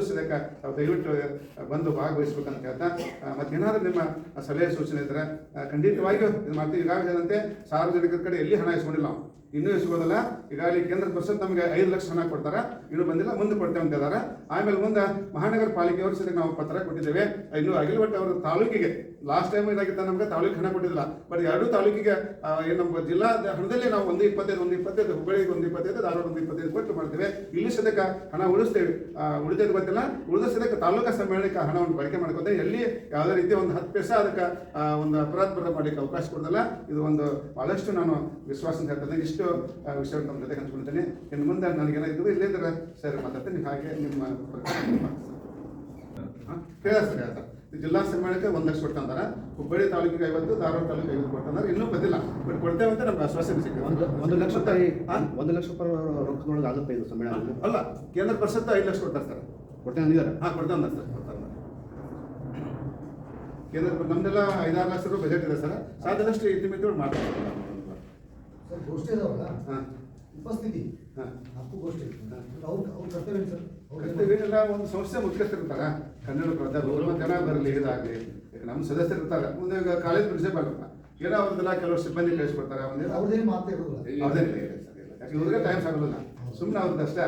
ತಾವು ದಯವಿಟ್ಟು ಬಂದು ಭಾಗವಹಿಸ್ಬೇಕಂತ ಹೇಳ್ತಾ ಮತ್ತೇನಾದ್ರೂ ನಿಮ್ಮ ಸಲಹೆ ಸೂಚನೆ ಇದ್ರೆ ಖಂಡಿತವಾಗಿಯೂ ಇದು ಮಾಡ್ತೀವಿ. ಈಗಾಗಲೇ ಹೇಳಿದಂತೆ ಸಾರ್ವಜನಿಕರ ಕಡೆ ಎಲ್ಲಿ ಹಣ ಇಸ್ಕೊಂಡಿಲ್ಲ ನಾವು. ಇನ್ನೂ ಇಸ್ಕೋದಲ್ಲ ಈಗಾಗಲೇ ಕೇಂದ್ರ ಪರಿಷತ್ ನಮಗೆ ಐದು ಲಕ್ಷ ಹಣ ಕೊಡ್ತಾರೆ. ಇನ್ನೂ ಬಂದಿಲ್ಲ, ಮುಂದೆ ಕೊಡ್ತೇವೆ ಅಂತ ಇದ್ದಾರೆ. ಆಮೇಲೆ ಮುಂದೆ ಮಹಾನಗರ ಪಾಲಿಕೆಯವರು ಸರಿ ನಾವು ಪತ್ರ ಕೊಟ್ಟಿದ್ದೇವೆ. ಇನ್ನೂ ಆಗಿಲ್ಲ ಬಟ್ ಅವರು ತಾಲೂಕಿಗೆ ಲಾಸ್ಟ್ ಟೈಮ್ ಏನಾಗಿತ್ತ ನಮಗೆ ತಾಲೂಕಿಗೆ ಹಣ ಕೊಟ್ಟಿಲ್ಲ ಬಟ್ ಎರಡು ತಾಲೂಕಿಗೆ ಏನು ನಮ್ಮ ಜಿಲ್ಲಾ ಹಣದಲ್ಲಿ ನಾವು ಒಂದು ಇಪ್ಪತ್ತೈದು ಒಂದು ಇಪ್ಪತ್ತೈದು ಹುಬ್ಬಳ್ಳಿಗೆ ಒಂದು ಇಪ್ಪತ್ತೈದು ಧಾರವಾಡ ಒಂದು ಇಪ್ಪತ್ತೈದು ಕೊಟ್ಟು ಮಾಡ್ತೇವೆ. ಇಲ್ಲಿ ಸದ್ಯಕ್ಕೆ ಹಣ ಉಳಿಸ್ತೇವೆ ಆ, ಉಳಿದದ್ದು ಗೊತ್ತಿಲ್ಲ. ಉಳಿದ ಸದಕ್ಕೆ ತಾಲೂಕಾ ಸಮ್ಮೇಳನಕ್ಕೆ ಹಣವನ್ನು ಬಳಕೆ ಮಾಡ್ಕೊತೇವೆ ಎಲ್ಲಿ ಯಾವುದೇ ರೀತಿ ಒಂದು ಹತ್ತು ಪೈಸೆ ಅದಕ್ಕೆ ಒಂದು ಅಪರಾಧ ಬರ ಮಾಡಲಿಕ್ಕೆ ಅವಕಾಶ ಕೊಡೋದಿಲ್ಲ. ಇದು ಒಂದು ಬಹಳಷ್ಟು ನಾನು ವಿಶ್ವಾಸ ಅಂತ ಹೇಳ್ತೇನೆ. ಇಷ್ಟು ವಿಷಯ ನಮ್ಮ ಜೊತೆ ಹಂಚ್ಕೊಳ್ತೇನೆ ಇನ್ನು ಮುಂದೆ ನನಗೇನಾಗಿದ್ದು ಇಲ್ಲೇ ಸರ್ ಮಾತಾಡ್ತೇನೆ. ಹಾಗೆ ನಿಮ್ಮ ಕೇಳ ಸರ್ ಆಯ್ತಾ ಜಿಲ್ಲಾ ಸಮ್ಮೇಳನಕ್ಕೆ ಒಂದು ಲಕ್ಷ ಕೊಟ್ಟಂದಾರ ಹುಬ್ಬಳ್ಳಿ ತಾಲೂಕಿಗೆ ಐವತ್ತು ಧಾರವಾಡ ತಾಲೂಕಿಗೆ ಐವತ್ತು ಕೊಟ್ಟಂದಾರ ಇನ್ನೂ ಬದಿಲ್ಲ. ಬಟ್ ಕೊಡ್ತೇವೆ ಅಂತ ನಮ್ಗೆ ಆಶ್ವಾಸನೆ ಸಿಕ್ಕಿದೆ. ಒಂದು ಒಂದು ಲಕ್ಷ ರೂಪಾಯಿ ಹಾ? ಒಂದು ಲಕ್ಷ ರೂಪಾಯಿ ರೊಕ್ಕದೊಳಗೆ ಆಗುತ್ತೆ ಇದು ಸಮ್ಮೇಳನ ಅಲ್ಲ ಕೇಂದ್ರ ಪರಿಷತ್ ಐದು ಲಕ್ಷ ಕೊಡ್ತಾರೆ ಸರ್. ಕೊಡ್ತೇನೆ ಅಂದಿದ್ದಾರೆ. ಹಾಂ ಅಂತ ಸರ್ ಕೊಡ್ತಾರೆ ಕೇಂದ್ರ ನಮ್ದೆಲ್ಲ ಐದಾರು ಲಕ್ಷ ರೂಪಾಯಿ ಬಜೆಟ್ ಇದೆ ಸರ್. ಸಾಧ್ಯದಷ್ಟು ಇತಿಮಿತಿ ಮಾಡ್ತಾರೆ ಸರ್ ಗೋಷ್ಠಿ ಇದಾವಲ್ಲ ಹಾಂ. ಉಪಸ್ಥಿತಿ. ಹಾಂ. ಹಕ್ಕು ಗೋಷ್ಠಿ. ಅವ್ರು ಅವ್ರು ಕರ್ತವ್ಯ ಸರ್? ಕರ್ತವ್ಯನೆಲ್ಲ ಒಂದು ಸಂಸ್ಥೆ ಮುಖ್ಯಸ್ಥರಿರ್ತಾರ ಕನ್ನಡ ಪ್ರಜಾಪ್ರಭುತ್ವ ಜನ ಬರಲಿ ಇದಾಗಲಿ ಈಗ ನಮ್ಮ ಸದಸ್ಯರು ಇರ್ತಾರೆ ಮುಂದೆ ಈಗ ಕಾಲೇಜ್ ಪ್ರಿನ್ಸಿಪಲ್ ಇರ್ತಾರೆ ಏನೋ ಅವ್ರದ್ದೆಲ್ಲ ಕೆಲವರು ಸಿಬ್ಬಂದಿ ಕಳಿಸ್ಬಿಡ್ತಾರೆ ಒಂದೇ ಅವ್ರದ್ದೇನು ಮಾತೇ ಇವ್ರಿಗೆ ಟೈಮ್ ಸಾಗಲ್ಲ ಸುಮ್ಮನೆ ಅವ್ರದ್ದು ಅಷ್ಟೇ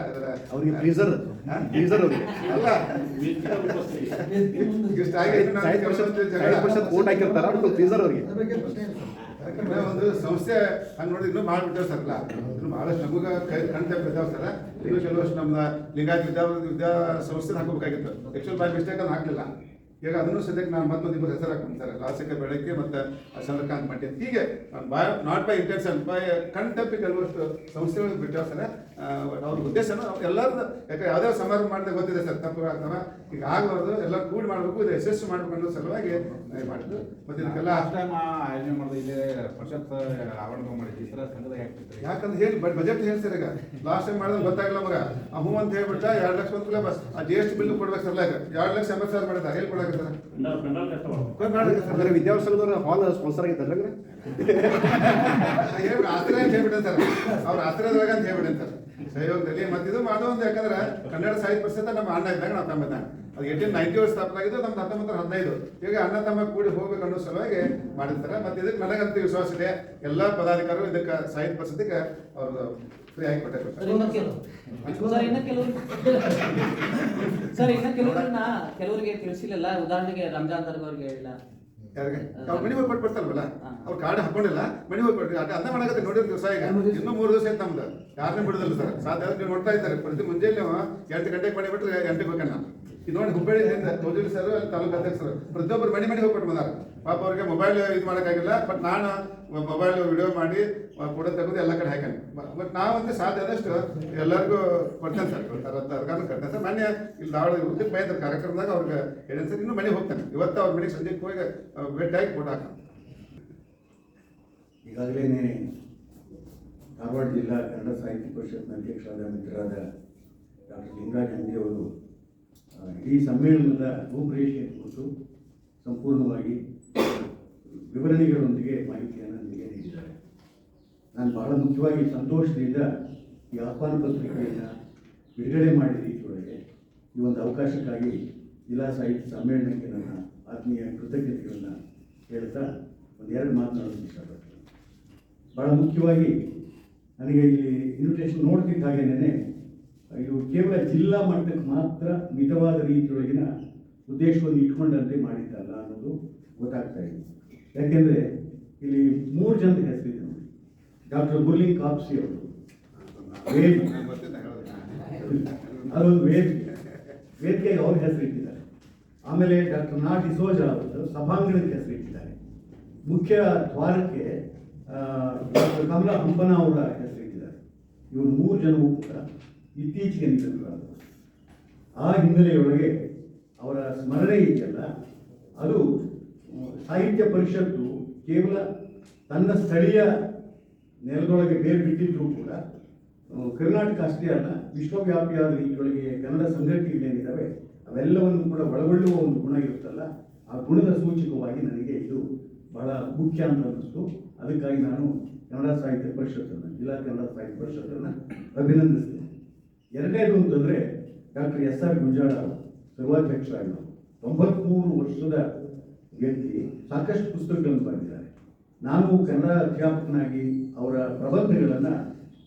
ಅವ್ರಿಗೆ ಫ್ರೀಸರ್ ಫ್ರೀಸರ್ ಅವ್ರಿಗೆ ಅಲ್ಲ ಇಷ್ಟ ಆಗಿ ವರ್ಷ ವರ್ಷ ಜಗಳ- ಪರಿಷತ್ ಕೋಟ್ ಹಾಕಿರ್ತಾರ ಅವ್ರಿಗೆ ಫ್ರೀಸರ್ ಅವ್ರಿಗೆ ಯಾಕಂದ್ರೆ ಒಂದು ಸಂಸ್ಥೆ ಹಂಗೆ ನೋಡಿದ್ರೆ ಇನ್ನೂ ಮಾಡ್ಬಿಟ್ಟೇವೆ ಸರ್ ಅಲ್ಲ ಇನ್ನು ಬಹಳಷ್ಟು ನಮಗೆ ಕೈ ಕಣ್ತೆ ಬಿದ್ದಾವೆ ಸರ್. ಇನ್ನು ಕೆಲವಷ್ಟು ನಮ್ಮ ಲಿಂಗಾಯತ್ ವಿದ್ಯಾ ವಿದ್ಯಾ ಸಂಸ್ಥೆ ಹಾಕೋಬೇಕಾಗಿತ್ತು. ಆ್ಯಕ್ಚುಲ್ ಬೈ ಮಿಸ್ಟೇಕ್ ಅದು ಹಾಕಲಿಲ್ಲ. ಈಗ ಅದನ್ನು ಸದ್ಯಕ್ಕೆ ನಾನು ಮತ್ತೊಂದು ಇಬ್ಬರು ಹೆಸರು ಹಾಕೊಂಡು ಸರ್ ಲಾಸಿಕ ಬೆಳಗ್ಗೆ ಮತ್ತು ಚಂದ್ರಕಾಂತ್ ಮಟ್ಟಿ ಅಂತ ಹೀಗೆ by not by intention by ಕಣ್ತಪ್ಪಿ ಕೆಲವಷ್ಟು ಸಂಸ್ಥೆಗಳಿಗೆ ಬಿಟ್ಟಾವೆ ಸರ್ ಅವ್ರ ಉದ್ದೇಶನೂ ಎಲ್ಲರದ್ದು ಯಾಕಂದ್ರೆ ಯಾವುದೇ ಸಮಾರಂಭ ಮಾಡಿದ್ರೆ ಗೊತ್ತಿದೆ ಸರ್ ತಪ್ಪು ಆಗ್ತಾರ ಈಗ ಆಗಬಾರ್ದು ಎಲ್ಲ ಕೂಡಿ ಮಾಡಬೇಕು ಇದು ಯಶಸ್ಸು ಮಾಡಬೇಕು ಅನ್ನೋ ಸಲುವಾಗಿ ನಾವು ಮಾಡಿದ್ದು. ಮತ್ತು ಇದಕ್ಕೆಲ್ಲ ಟೈಮ್ ಆಯೋಜನೆ ಮಾಡಿದ ಇಲ್ಲೇ ಪರಿಷತ್ ಆವರಣ ಮಾಡಿದ್ವಿ ಸರ್ ಸಂಘದಾಗ ಆಗ್ತಿತ್ತು ಯಾಕಂದ್ರೆ ಹೇಳಿ ಬಜೆಟ್ ಹೇಳಿ ಸರ್ ಈಗ. ಲಾಸ್ಟ್ ಟೈಮ್ ಮಾಡಿದ್ರೆ ಗೊತ್ತಾಗಲ್ಲ ಮಗ ಹ್ಞೂ ಅಂತ ಹೇಳ್ಬಿಟ್ಟ ಎರಡು ಲಕ್ಷ ಬಂದ್ಕೂಲೆ ಬಸ್. ಆ ಜಿ ಎಸ್ ಟಿ ಬಿಲ್ ಕೊಡ್ಬೇಕು ಸರ್ ಈಗ ಎರಡು ಲಕ್ಷ ಎಂಬತ್ತು ಸಾವಿರ ಮಾಡಿದ್ರೆ ಹೇಳಿ ಕೊಡಕ್ಕೆ ಸರ್ ಅಂದ್ರೆ ವಿದ್ಯಾರ್ಥಿ ಸಂಘದವ್ರ ಹಾಲ್ ಸ್ಪಾನ್ಸರ್ ಆಗಿದ್ದಾರೆ ಆಸ್ತ್ರ ಅಂತ ಹೇಳ್ಬಿಟ್ಟೆ ಸರ್. ಅವ್ರ ಆಸ್ತ್ರದಾಗ ಅಂತ ಹೇಳ್ಬಿಟ್ಟೆ ಸರ್. ಸಹಯೋಗದಲ್ಲಿ ಮತ್ತೆ ಇದು ಮಾಡೋ ಒಂದು ಯಾಕಂದ್ರೆ ಕನ್ನಡ ಸಾಹಿತ್ಯ ಪರಿಷತ್ ನಮ್ಮ ಅಣ್ಣ ಇದ್ದಾಗ ನಾವು ತಮ್ಮ ಅದು ಏಯ್ಟೀನ್ ನೈನ್ಟಿ ವರ್ಷ ಸ್ಥಾಪನೆ ಆಗಿದ್ದು ನಮ್ದು ಹತ್ತೊಂಬತ್ತು ಹದಿನೈದು. ಈಗ ಅಣ್ಣ ತಮ್ಮ ಕೂಡಿ ಹೋಗ್ಬೇಕು ಅನ್ನೋ ಸಲುವಾಗಿ ಮಾಡಿರ್ತಾರೆ. ಮತ್ತೆ ಇದಕ್ಕೆ ನನಗಂತ ವಿಶ್ವಾಸ ಇದೆ. ಎಲ್ಲ ಪದಾಧಿಕಾರಿಗಳು ಇದಕ್ಕೆ ಸಾಹಿತ್ಯ ಪರಿಷತ್ತಿಗೆ ಅವರು ಫ್ರೀ ಆಗಿ ಇನ್ನ ಕೆಲವು ಸರ್ ಇನ್ನ ಕೆಲವರು ಸರ್ ಇನ್ನ ಕೆಲವ್ರನ್ನ ಕೆಲವರಿಗೆ ತಿಳಿಸಿಲ್ಲ ಉದಾಹರಣೆಗೆ ರಂಜಾನ್ ದರ್ಗವ್ರಿಗೆ ಇಲ್ಲ ಯಾರಿಗೆ? ಅವ್ರು ಮನೆ ಹೋಗಿ ಕೊಟ್ಟು ಬರ್ತಾರಲ್ಲ ಅವ್ರು ಕಾರ್ಡ್ ಹಾಕೊಂಡಿಲ್ಲ ಮನೆ ಹೋಗಿ ಕೊಟ್ಟು ಅದ ಮಾಡಕತ್ತೆ ನೋಡಿದ್ರೆ ದಿವಸ ಈಗ. ಇನ್ನೂ ಮೂರು ದಿವಸ ಆಯ್ತು ನಮ್ದು. ಯಾರನ್ನೇ ಬಿಡುದಿಲ್ಲ ಸರ್. ಸಾಧ್ಯ ನೀವು ನೋಡ್ತಾ ಇದ್ದಾರೆ. ಪ್ರತಿ ಮುಂಜಾನೆ ಎಂಟು ಗಂಟೆಗೆ ಮನೆ ಬಿಟ್ಟರೆ ಎಂಟಕ್ಕೆ ಹೋಗೋಣ. ಈಗ ನೋಡಿ ಹುಬ್ಬಳ್ಳಿಯಿಂದ ತೋಜಿಲ್ ಸರ್ ಅಲ್ಲಿ ತಾಲೂಕು ಅಧ್ಯಕ್ಷರು. ಪ್ರತಿಯೊಬ್ಬರು ಮನೆ ಮನೆಗೆ ಹೋಗಿ ಕೊಟ್ಟು ಬಂದಾರ ಪಾಪ ಅವ್ರಿಗೆ ಮೊಬೈಲ್ ಇದು ಮಾಡೋಕ್ಕಾಗಿಲ್ಲ ಬಟ್ ನಾನು ಮೊಬೈಲ್ ವಿಡಿಯೋ ಮಾಡಿ ಫೋಟೋ ತೆಗೆದು ಎಲ್ಲ ಕಡೆ ಹಾಕಿ ಬಟ್ ನಾವಂತೂ ಸಾಧ್ಯ ಆದಷ್ಟು ಎಲ್ಲರಿಗೂ ಕೊಡ್ತೇನೆ ಸರ್ ಸರ್ಕಾರ ಕೊಡ್ತೇನೆ ಸರ್. ಮೊನ್ನೆ ಇಲ್ಲಿ ಧಾರವಾಡ ಉದ್ದಕ್ಕೆ ಬೈತಾರೆ ಕಾರ್ಯಕ್ರಮದಾಗ ಅವ್ರಿಗೆ ಹೇಳಿದ ಸರ್, ಇನ್ನೂ ಮನೆಗೆ ಹೋಗ್ತಾನೆ. ಇವತ್ತು ಅವ್ರ ಮನೆಗೆ ಸಂಜೆಗೆ ಹೋಗಿ ಭೇಟಿಯಾಗಿ ಫೋಟೋ ಹಾಕೋಣ ಈಗಾಗಲೇ ಧಾರವಾಡ ಜಿಲ್ಲಾ ಕನ್ನಡ ಸಾಹಿತ್ಯ ಪರಿಷತ್ನ ಅಧ್ಯಕ್ಷರಾದ ಮಿತ್ರರಾದ ಡಾಕ್ಟರ್ ಲಿಂಗರಾಜ್ ಅವರು ಈ ಸಮ್ಮೇಳನದ ರೂಪರೇಷೆ ಕುರಿತು ಸಂಪೂರ್ಣವಾಗಿ ವಿವರಣೆಗಳೊಂದಿಗೆ ಮಾಹಿತಿಯನ್ನು ನನಗೆ ನೀಡಿದ್ದಾರೆ. ನಾನು ಬಹಳ ಮುಖ್ಯವಾಗಿ ಸಂತೋಷದಿಂದ ಈ ಆಹ್ವಾನ ಪತ್ರಿಕೆಯನ್ನು ಬಿಡುಗಡೆ ಮಾಡಿದ ರೀತಿಯೊಳಗೆ ಈ ಒಂದು ಅವಕಾಶಕ್ಕಾಗಿ ಜಿಲ್ಲಾ ಸಾಹಿತ್ಯ ಸಮ್ಮೇಳನಕ್ಕೆ ನನ್ನ ಆತ್ಮೀಯ ಕೃತಜ್ಞತೆಗಳನ್ನು ಹೇಳ್ತಾ ಒಂದೆರಡು ಮಾತನಾಡೋದು ಇಷ್ಟಪಡ್ತೀನಿ. ಭಾಳ ಮುಖ್ಯವಾಗಿ ನನಗೆ ಇಲ್ಲಿ ಇನ್ವಿಟೇಷನ್ ನೋಡ್ತಿದ್ದ ಹಾಗೇನೆ ಇದು ಕೇವಲ ಜಿಲ್ಲಾ ಮಟ್ಟಕ್ಕೆ ಮಾತ್ರ ಮಿತವಾದ ರೀತಿಯೊಳಗಿನ ಉದ್ದೇಶವನ್ನು ಇಟ್ಕೊಂಡಂತೆ ಮಾಡಿದ್ದಲ್ಲ ಅನ್ನೋದು ಗೊತ್ತಾಗ್ತಾ ಇದೆ. ಯಾಕೆಂದರೆ ಇಲ್ಲಿ ಮೂರು ಜನ ಹೆಸರಿದೆ ನೋಡಿ. ಡಾಕ್ಟರ್ ಮುರ್ಲಿ ಕಾಪ್ಸಿ ಅವರು. ವೇದ. ಅದೊಂದು ವೇದಿಕೆ ವೇದಿಕೆಗೆ ಅವ್ರ ಹೆಸರು ಇಟ್ಟಿದ್ದಾರೆ. ಆಮೇಲೆ ಡಾಕ್ಟರ್ ನಾ ಡಿಸೋಜ ಅವರು ಸಭಾಂಗಣಕ್ಕೆ ಹೆಸರು ಇಟ್ಟಿದ್ದಾರೆ. ಮುಖ್ಯ ದ್ವಾರಕ್ಕೆ ಡಾಕ್ಟರ್ ಕಮಲ ಹಂಪನ ಅವರ ಹೆಸರು ಇಟ್ಟಿದ್ದಾರೆ. ಇವರು ಮೂರು ಜನವೂ ಕೂಡ ಇತ್ತೀಚೆಗೆ ನಿಧನರಾದರು. ಆ ಹಿನ್ನೆಲೆಯೊಳಗೆ ಅವರ ಸ್ಮರಣೆ ಇದೆಯಲ್ಲ, ಅದು ಸಾಹಿತ್ಯ ಪರಿಷತ್ತು ಕೇವಲ ತನ್ನ ಸ್ಥಳೀಯ ನೆಲದೊಳಗೆ ಬೇರೆ ಬಿಟ್ಟಿದ್ರು ಕೂಡ ಕರ್ನಾಟಕ ಅಷ್ಟೇ ಅಲ್ಲ ವಿಶ್ವವ್ಯಾಪಿಯಾದ ರೀತಿಯೊಳಗೆ ಕನ್ನಡ ಸಂಘಟನೆಗಳೇನಿದ್ದಾವೆ ಅವೆಲ್ಲವನ್ನು ಕೂಡ ಒಳಗೊಳ್ಳುವ ಒಂದು ಗುಣ ಇರುತ್ತಲ್ಲ, ಆ ಗುಣದ ಸೂಚಕವಾಗಿ ನನಗೆ ಇದು ಬಹಳ ಮುಖ್ಯ ಅಂತ ಅನ್ನಿಸ್ತು. ಅದಕ್ಕಾಗಿ ನಾನು ಕನ್ನಡ ಸಾಹಿತ್ಯ ಪರಿಷತ್ತನ್ನು, ಜಿಲ್ಲಾ ಕನ್ನಡ ಸಾಹಿತ್ಯ ಪರಿಷತ್ತನ್ನು ಅಭಿನಂದಿಸ್ತೇನೆ. ಎರಡನೇದು ಅಂತಂದರೆ ಡಾಕ್ಟರ್ ಎಸ್ ಆರ್ ಗುಂಜಾಳ ಅವರು ತೊಂಬತ್ತ್ಮೂರು ವರ್ಷದ ವ್ಯಕ್ತಿ ಸಾಕಷ್ಟು ಪುಸ್ತಕಗಳನ್ನು ಬರೆದಿದ್ದಾರೆ. ನಾನು ಕನ್ನಡ ಅಧ್ಯಾಪಕನಾಗಿ ಅವರ ಪ್ರಬಂಧಗಳನ್ನು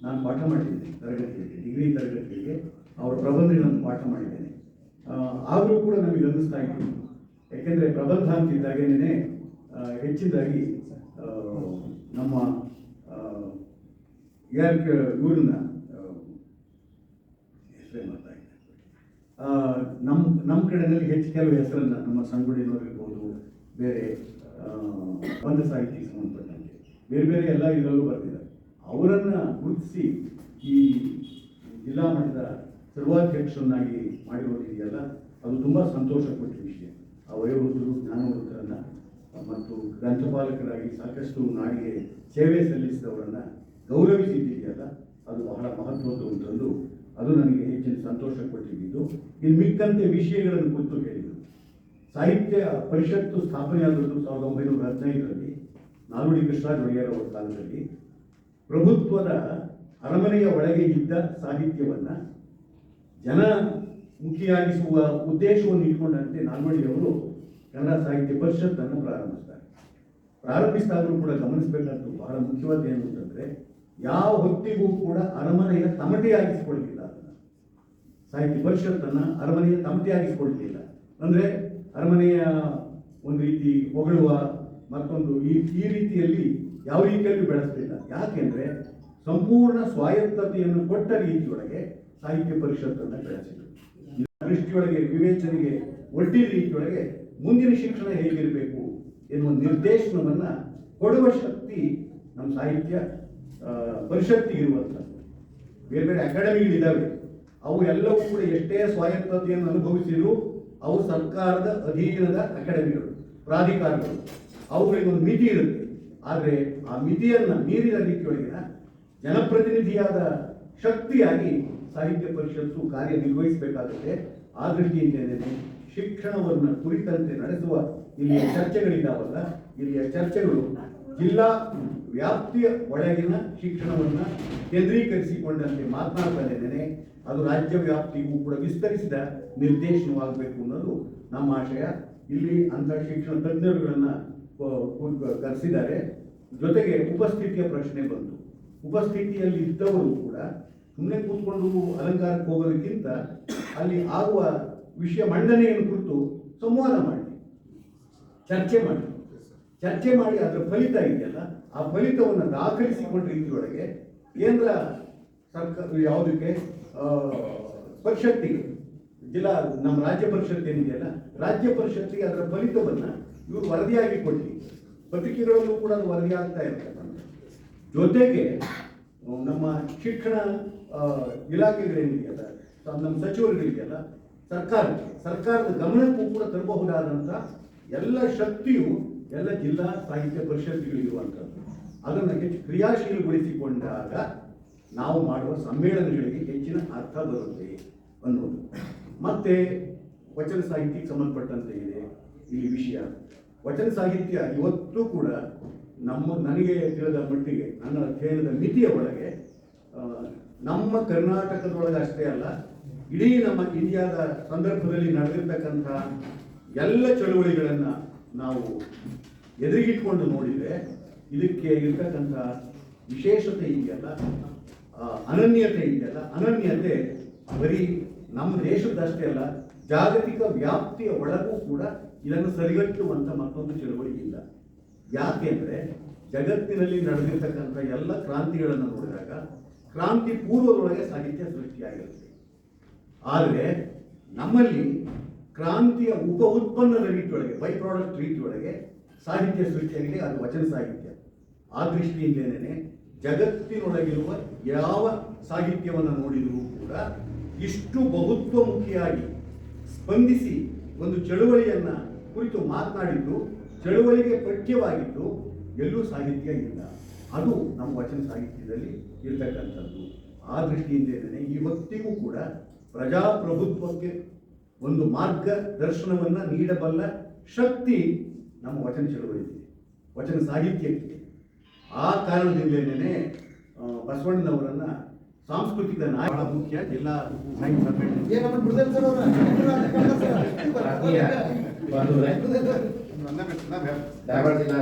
ನಾನು ಪಾಠ ಮಾಡಿದ್ದೇನೆ, ತರಗತಿಯಲ್ಲಿ ಡಿಗ್ರಿ ತರಗತಿಯಲ್ಲಿ ಅವರ ಪ್ರಬಂಧಗಳನ್ನು ಪಾಠ ಮಾಡಿದ್ದೇನೆ. ಆದರೂ ಕೂಡ ನಮಗೆ ಅನ್ನಿಸ್ತಾ ಇತ್ತು. ಯಾಕೆಂದರೆ ಪ್ರಬಂಧ ಅಂತಿದ್ದಾಗೇನೆ ಹೆಚ್ಚಿನದಾಗಿ ನಮ್ಮ ಯಾರು ಇವ್ರನ್ನ ಹೆಸರೇ ಇದ್ದೆ. ನಮ್ಮ ನಮ್ಮ ಕಡೆಯಲ್ಲಿ ಹೆಚ್ಚು ಕೆಲವು ಹೆಸರನ್ನು ನಮ್ಮ ಸಂಗುಡಿನವರು ಬೇರೆ ಆ, ಸಾಹಿತ್ಯ ಸಂಬಂಧಪಟ್ಟಂತೆ. ಬೇರೆ ಬೇರೆ ಎಲ್ಲ ಇದರಲ್ಲೂ ಬರ್ತಿದ್ದಾರೆ. ಅವರನ್ನು ಗುರುತಿಸಿ ಈ ಜಿಲ್ಲಾ ಮಟ್ಟದ ಸರ್ವಾಧ್ಯಕ್ಷರನ್ನಾಗಿ ಮಾಡಿರೋದಿದೆಯಲ್ಲ ಅದು ತುಂಬ ಸಂತೋಷ ಕೊಟ್ಟ ವಿಷಯ. ಆ ವಯೋವೃದ್ಧರು ಜ್ಞಾನವೃದ್ಧರನ್ನು ಮತ್ತು ಗ್ರಂಥಪಾಲಕರಾಗಿ ಸಾಕಷ್ಟು ನಾಡಿಗೆ ಸೇವೆ ಸಲ್ಲಿಸಿದವರನ್ನು ಗೌರವಿಸಿದ್ದೀಯಲ್ಲ ಅದು ಬಹಳ ಮಹತ್ವದ್ದು ಅಂತಂದು ಅದು ನನಗೆ ಹೆಚ್ಚಿನ ಸಂತೋಷ ಕೊಟ್ಟಿದ್ದು. ಇನ್ನು ಮಿಕ್ಕಂತೆ ವಿಷಯಗಳನ್ನು ಕುರಿತು ಹೇಳಿದರು. ಸಾಹಿತ್ಯ ಪರಿಷತ್ತು ಸ್ಥಾಪನೆಯಾದದ್ದು ಸಾವಿರದ ಒಂಬೈನೂರ ಹದಿನೈದರಲ್ಲಿ, ನಾಲ್ವಡಿ ಕೃಷ್ಣರಾಜ ಒಡೆಯರ್ ಅವರ ಕಾಲದಲ್ಲಿ. ಪ್ರಭುತ್ವದ ಅರಮನೆಯ ಒಳಗೆ ಇದ್ದ ಸಾಹಿತ್ಯವನ್ನು ಜನ ಮುಖಿಯಾಗಿಸುವ ಉದ್ದೇಶವನ್ನು ಇಟ್ಕೊಂಡಂತೆ ನಾಲ್ವಡಿಯವರು ಕನ್ನಡ ಸಾಹಿತ್ಯ ಪರಿಷತ್ತನ್ನು ಪ್ರಾರಂಭಿಸ್ತಾರೆ. ಪ್ರಾರಂಭಿಸಿದಾಗಲೂ ಕೂಡ ಗಮನಿಸಬೇಕಾದ್ದು ಬಹಳ ಮುಖ್ಯವಾದ ಏನು ಅಂತಂದರೆ, ಯಾವ ಹೊತ್ತಿಗೂ ಕೂಡ ಅರಮನೆಯ ತಮಟೆಯಾಗಿಸಿಕೊಳ್ಳಲಿಲ್ಲ ಅದನ್ನ ಸಾಹಿತ್ಯ ಪರಿಷತ್ತನ್ನು ಅರಮನೆಯ ತಮಟೆಯಾಗಿಸಿಕೊಳ್ಳಲಿಲ್ಲ ಅಂದ್ರೆ ಅರಮನೆಯ ಒಂದು ರೀತಿ ಹೊಗಳುವ ಮತ್ತೊಂದು ಈ ಈ ರೀತಿಯಲ್ಲಿ ಯಾವ ರೀತಿಯಲ್ಲಿ ಬೆಳೆಸಲಿಲ್ಲ. ಯಾಕೆಂದ್ರೆ ಸಂಪೂರ್ಣ ಸ್ವಾಯತ್ತತೆಯನ್ನು ಕೊಟ್ಟ ರೀತಿಯೊಳಗೆ ಸಾಹಿತ್ಯ ಪರಿಷತ್ತನ್ನು ಬೆಳೆಸಿದರು. ದೃಷ್ಟಿಯೊಳಗೆ ವಿವೇಚನೆಗೆ, ಒಡ್ಡಿ ರೀತಿಯೊಳಗೆ ಮುಂದಿನ ಶಿಕ್ಷಣ ಹೇಗಿರಬೇಕು ಎನ್ನುವ ನಿರ್ದೇಶನವನ್ನ ಕೊಡುವ ಶಕ್ತಿ ನಮ್ಮ ಸಾಹಿತ್ಯ ಪರಿಷತ್ತಿಗಿರುವಂಥದ್ದು ಬೇರೆ ಬೇರೆ ಅಕಾಡೆಮಿಗಳಿದ್ದಾವೆ ಅವು ಎಲ್ಲವೂ ಕೂಡ ಎಷ್ಟೇ ಸ್ವಾಯತ್ತತೆಯನ್ನು ಅನುಭವಿಸಿದ್ರು ಅವು ಸರ್ಕಾರದ ಅಧೀನದ ಅಕಾಡೆಮಿಗಳು, ಪ್ರಾಧಿಕಾರಗಳು. ಅವುಗಳಿಗೆ ಒಂದು ಮಿತಿ ಇರುತ್ತೆ. ಆದರೆ ಆ ಮಿತಿಯನ್ನು ಮೀರಿದ ರೀತಿಯೊಳಗಿನ ಜನಪ್ರತಿನಿಧಿಯಾದ ಶಕ್ತಿಯಾಗಿ ಸಾಹಿತ್ಯ ಪರಿಷತ್ತು ಕಾರ್ಯನಿರ್ವಹಿಸಬೇಕಾಗುತ್ತೆ ಆ ದೃಷ್ಟಿಯಿಂದಲೇ ಶಿಕ್ಷಣವನ್ನು ಕುರಿತಂತೆ ನಡೆಸುವ ಇಲ್ಲಿಯ ಚರ್ಚೆಗಳಿದ್ದಾವಲ್ಲ? ಇಲ್ಲಿಯ ಚರ್ಚೆಗಳು ಜಿಲ್ಲಾ ವ್ಯಾಪ್ತಿಯ ಒಳಗಿನ ಶಿಕ್ಷಣವನ್ನು ಕೇಂದ್ರೀಕರಿಸಿಕೊಂಡಂತೆ ಮಾತನಾಡ್ತಾನೇನೆ ಅದು ರಾಜ್ಯ ವ್ಯಾಪ್ತಿಗೂ ಕೂಡ ವಿಸ್ತರಿಸಿದ ನಿರ್ದೇಶನವಾಗಬೇಕು ಅನ್ನೋದು ನಮ್ಮ ಆಶಯ. ಇಲ್ಲಿ ಅಂತ ಶಿಕ್ಷಣ ತಜ್ಞರುಗಳನ್ನ ಕರೆಸಿದ್ದಾರೆ. ಜೊತೆಗೆ ಉಪಸ್ಥಿತಿಯ ಪ್ರಶ್ನೆ ಬಂತು. ಉಪಸ್ಥಿತಿಯಲ್ಲಿ ಇದ್ದವರು ಕೂಡ ಸುಮ್ಮನೆ ಕೂತ್ಕೊಂಡು ಅಲಂಕಾರಕ್ಕೆ ಹೋಗೋದಕ್ಕಿಂತ ಅಲ್ಲಿ ಆಗುವ ವಿಷಯ ಮಂಡನೆಯನ್ನು ಕುರಿತು ಸಂವಾದ ಮಾಡಿ, ಚರ್ಚೆ ಮಾಡಿ. ಚರ್ಚೆ ಮಾಡಿ ಅದರ ಫಲಿತ ಇದೆಯಲ್ಲ, ಆ ಫಲಿತವನ್ನು ದಾಖಲಿಸಿಕೊಂಡ ರೀತಿಯೊಳಗೆ ಕೇಂದ್ರ ಸರ್ಕಾರ, ಯಾವುದಕ್ಕೆ? ಪರಿಷತ್ತಿಗೆ. ಜಿಲ್ಲಾ, ನಮ್ಮ ರಾಜ್ಯ ಪರಿಷತ್ ಏನಿದೆಯಲ್ಲ, ರಾಜ್ಯ ಪರಿಷತ್ತಿಗೆ ಅದರ ಫಲಿತವನ್ನು ಇವರು ವರದಿಯಾಗಿ ಕೊಡಲಿ. ಪತ್ರಿಕೆಗಳಲ್ಲೂ ಕೂಡ ಅದು ವರದಿ ಆಗ್ತಾ ಇರ್ತಕ್ಕಂಥ ಜೊತೆಗೆ ನಮ್ಮ ಶಿಕ್ಷಣ ಇಲಾಖೆಗಳೇನಿದೆಯಲ್ಲ ನಮ್ಮ ಸಚಿವರುಗಳಿದೆಯಲ್ಲ, ಸರ್ಕಾರಕ್ಕೆ, ಸರ್ಕಾರದ ಗಮನಕ್ಕೂ ಕೂಡ ತರಬಹುದಾದಂಥ ಎಲ್ಲ ಶಕ್ತಿಯು ಎಲ್ಲ ಜಿಲ್ಲಾ ಸಾಹಿತ್ಯ ಪರಿಷತ್ಗಳಿರುವಂಥದ್ದು ಅದನ್ನು ಹೆಚ್ಚು ಕ್ರಿಯಾಶೀಲಗೊಳಿಸಿಕೊಂಡಾಗ ನಾವು ಮಾಡುವ ಸಮ್ಮೇಳನಗಳಿಗೆ ಹೆಚ್ಚಿನ ಅರ್ಥ ಬರುತ್ತೆ ಅನ್ನೋದು. ಮತ್ತೆ ವಚನ ಸಾಹಿತ್ಯಕ್ಕೆ ಸಂಬಂಧಪಟ್ಟಂತೆ ಇದೆ ಈ ವಿಷಯ. ವಚನ ಸಾಹಿತ್ಯ ಇವತ್ತು ಕೂಡ ನಮ್ಮ, ನನಗೆ ತಿಳಿದ ಮಟ್ಟಿಗೆ, ನನ್ನ ಅಧ್ಯಯನದ ಮಿತಿಯ ಒಳಗೆ ನಮ್ಮ ಕರ್ನಾಟಕದೊಳಗೆ ಅಷ್ಟೇ ಅಲ್ಲ, ಇಡೀ ನಮ್ಮ ಇಂಡಿಯಾದ ಸಂದರ್ಭದಲ್ಲಿ ನಡೆದಿರ್ತಕ್ಕಂಥ ಎಲ್ಲ ಚಳುವಳಿಗಳನ್ನು ನಾವು ಎದುರಿಗಿಟ್ಕೊಂಡು ನೋಡಿದರೆ ಇದಕ್ಕೆ ಇರ್ತಕ್ಕಂಥ ವಿಶೇಷತೆ ಇದೆಯಲ್ಲ ಅನನ್ಯತೆ ಇದೆಯಲ್ಲ, ಅನನ್ಯತೆ ಬರೀ ನಮ್ಮ ದೇಶದಷ್ಟೇ ಅಲ್ಲ, ಜಾಗತಿಕ ವ್ಯಾಪ್ತಿಯ ಒಳಗೂ ಕೂಡ ಇದನ್ನು ಸರಿಗಟ್ಟುವಂಥ ಮತ್ತೊಂದು ಚಳುವಳಿ ಇಲ್ಲ. ಯಾಕೆಂದ್ರೆ ಜಗತ್ತಿನಲ್ಲಿ ನಡೆದಿರ್ತಕ್ಕಂಥ ಎಲ್ಲ ಕ್ರಾಂತಿಗಳನ್ನು ನೋಡಿದಾಗ ಕ್ರಾಂತಿ ಪೂರ್ವದೊಳಗೆ ಸಾಹಿತ್ಯ ಸೃಷ್ಟಿಯಾಗಿರುತ್ತೆ. ಆದರೆ ನಮ್ಮಲ್ಲಿ ಕ್ರಾಂತಿಯ ಉಪ ಉತ್ಪನ್ನದ ರೀತಿಯೊಳಗೆ ಬೈ ಪ್ರಾಡಕ್ಟ್ ರೀತಿಯೊಳಗೆ ಸಾಹಿತ್ಯ ಸೃಷ್ಟಿಯಾಗಿದೆ, ಅದು ವಚನ ಸಾಹಿತ್ಯ. ಆ ದೃಷ್ಟಿಯಿಂದೇನೆ ಜಗತ್ತಿನೊಳಗಿರುವ ಯಾವ ಸಾಹಿತ್ಯವನ್ನು ನೋಡಿದರೂ ಕೂಡ ಇಷ್ಟು ಬಹುತ್ವಮುಖಿಯಾಗಿ ಸ್ಪಂದಿಸಿ ಒಂದು ಚಳುವಳಿಯನ್ನ ಕುರಿತು ಮಾತನಾಡಿದ್ದು, ಚಳುವಳಿಗೆ ಪಠ್ಯವಾಗಿದ್ದು ಎಲ್ಲೂ ಸಾಹಿತ್ಯ ಇಲ್ಲ. ಅದು ನಮ್ಮ ವಚನ ಸಾಹಿತ್ಯದಲ್ಲಿ ಇರ್ತಕ್ಕಂಥದ್ದು. ಆ ದೃಷ್ಟಿಯಿಂದಲೇ ಇವತ್ತಿಗೂ ಕೂಡ ಪ್ರಜಾಪ್ರಭುತ್ವಕ್ಕೆ ಒಂದು ಮಾರ್ಗದರ್ಶನವನ್ನು ನೀಡಬಲ್ಲ ಶಕ್ತಿ ನಮ್ಮ ವಚನ ಚಳುವಳಿಯಿದೆ ವಚನ ಸಾಹಿತ್ಯಕ್ಕೆ. ಆ ಕಾರಣದಿಂದಲೇ ಬಸವಣ್ಣನವರನ್ನ ಸಾಂಸ್ಕೃತಿಕ ನಾಯಕ ಬಹಳ ಮುಖ್ಯ ಜಿಲ್ಲಾ ನನ್ನ ಧಾರವಾಡ ಜಿಲ್ಲಾ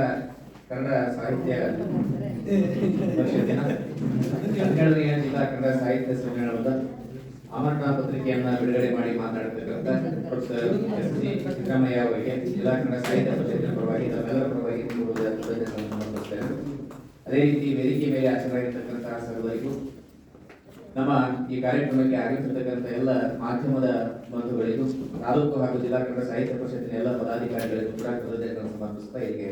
ಕನ್ನಡ ಸಾಹಿತ್ಯ ಪರಿಷತ್ತಿನ ಹನ್ನೆರಡನೆಯ ಜಿಲ್ಲಾ ಕನ್ನಡ ಸಾಹಿತ್ಯ ಸಮ್ಮೇಳನದ ಆಮರಣ ಪತ್ರಿಕೆಯನ್ನ ಬಿಡುಗಡೆ ಮಾಡಿ ಮಾತಾಡ್ತಕ್ಕಂಥ ಪ್ರೊಫೆಸರ್ ಎಸ್ ಜಿ ಸಿದ್ದರಾಮಯ್ಯ ಅವರಿಗೆ ಜಿಲ್ಲಾ ಕನ್ನಡ ಸಾಹಿತ್ಯ ಪರಿಷತ್ತಿನ ಪರವಾಗಿ ತಮ್ಮೆಲ್ಲರ ಪರವಾಗಿ ನಿಮ್ಮಗಳ ಕೃತಜ್ಞತೆಗಳನ್ನು ಸಮರ್ಪಿಸ್ತೇನೆ ಅದೇ ರೀತಿ ವೇದಿಕೆ ಮೇಲೆ ಆಚರಣೆಯಾಗಿರ್ತಕ್ಕಂತಹ ಸರ್ವರಿಗೂ ನಮ್ಮ ಈ ಕಾರ್ಯಕ್ರಮಕ್ಕೆ ಆಗಮಿಸಿರ್ತಕ್ಕಂಥ ಎಲ್ಲ ಮಾಧ್ಯಮದ ಬಂಧುಗಳಿಗೂ, ತಾಲೂಕು ಹಾಗೂ ಜಿಲ್ಲಾ ಕನ್ನಡ ಸಾಹಿತ್ಯ ಪರಿಷತ್ತಿನ ಎಲ್ಲ ಪದಾಧಿಕಾರಿಗಳಿಗೂ ಕೂಡ ಕೃತಜ್ಞತೆಗಳನ್ನು ಸಮರ್ಪಿಸ್ತಾ ಇಲ್ಲಿಗೆ